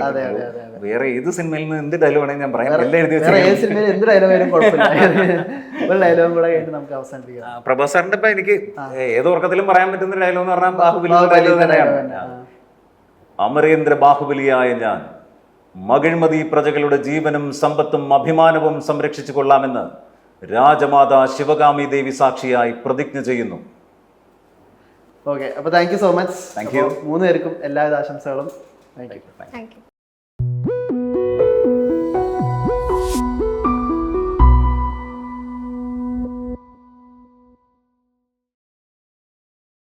വേറെ ഏത് സിനിമയിൽ നിന്ന് എന്ത് ഡയലോഗ് ആണെങ്കിൽ ഞാൻ പറയാം. ഏത് സിനിമയിൽ എന്ത് ഡയലോഗ് ആയാലും കുഴപ്പമില്ല. ഒരു ഡയലോഗും കൂടെ കഴിഞ്ഞിട്ട് നമുക്ക് അവസാനിപ്പിക്കാം. പ്രഭാസ് സാറിന്റെ ഇപ്പൊ എനിക്ക് ഏത് ഉറക്കത്തിലും പറയാൻ പറ്റുന്ന ഡയലോഗ് എന്ന് പറഞ്ഞാൽ ബാഹുബലി തന്നെയാണ്. അമരേന്ദ്ര ബാഹുബലിയായ ഞാൻ മകിഴ്മതി പ്രജകളുടെ ജീവനും സമ്പത്തും അഭിമാനവും സംരക്ഷിച്ചു കൊള്ളാമെന്ന് രാജമാതാ ശിവകാമി ദേവി സാക്ഷിയായി പ്രതിജ്ഞ ചെയ്യുന്നു. ഓക്കെ അപ്പൊ thank you so much thank you മൂന്ന് പേർക്കും എല്ലാവിധ ആശംസകളും. Thank you thank you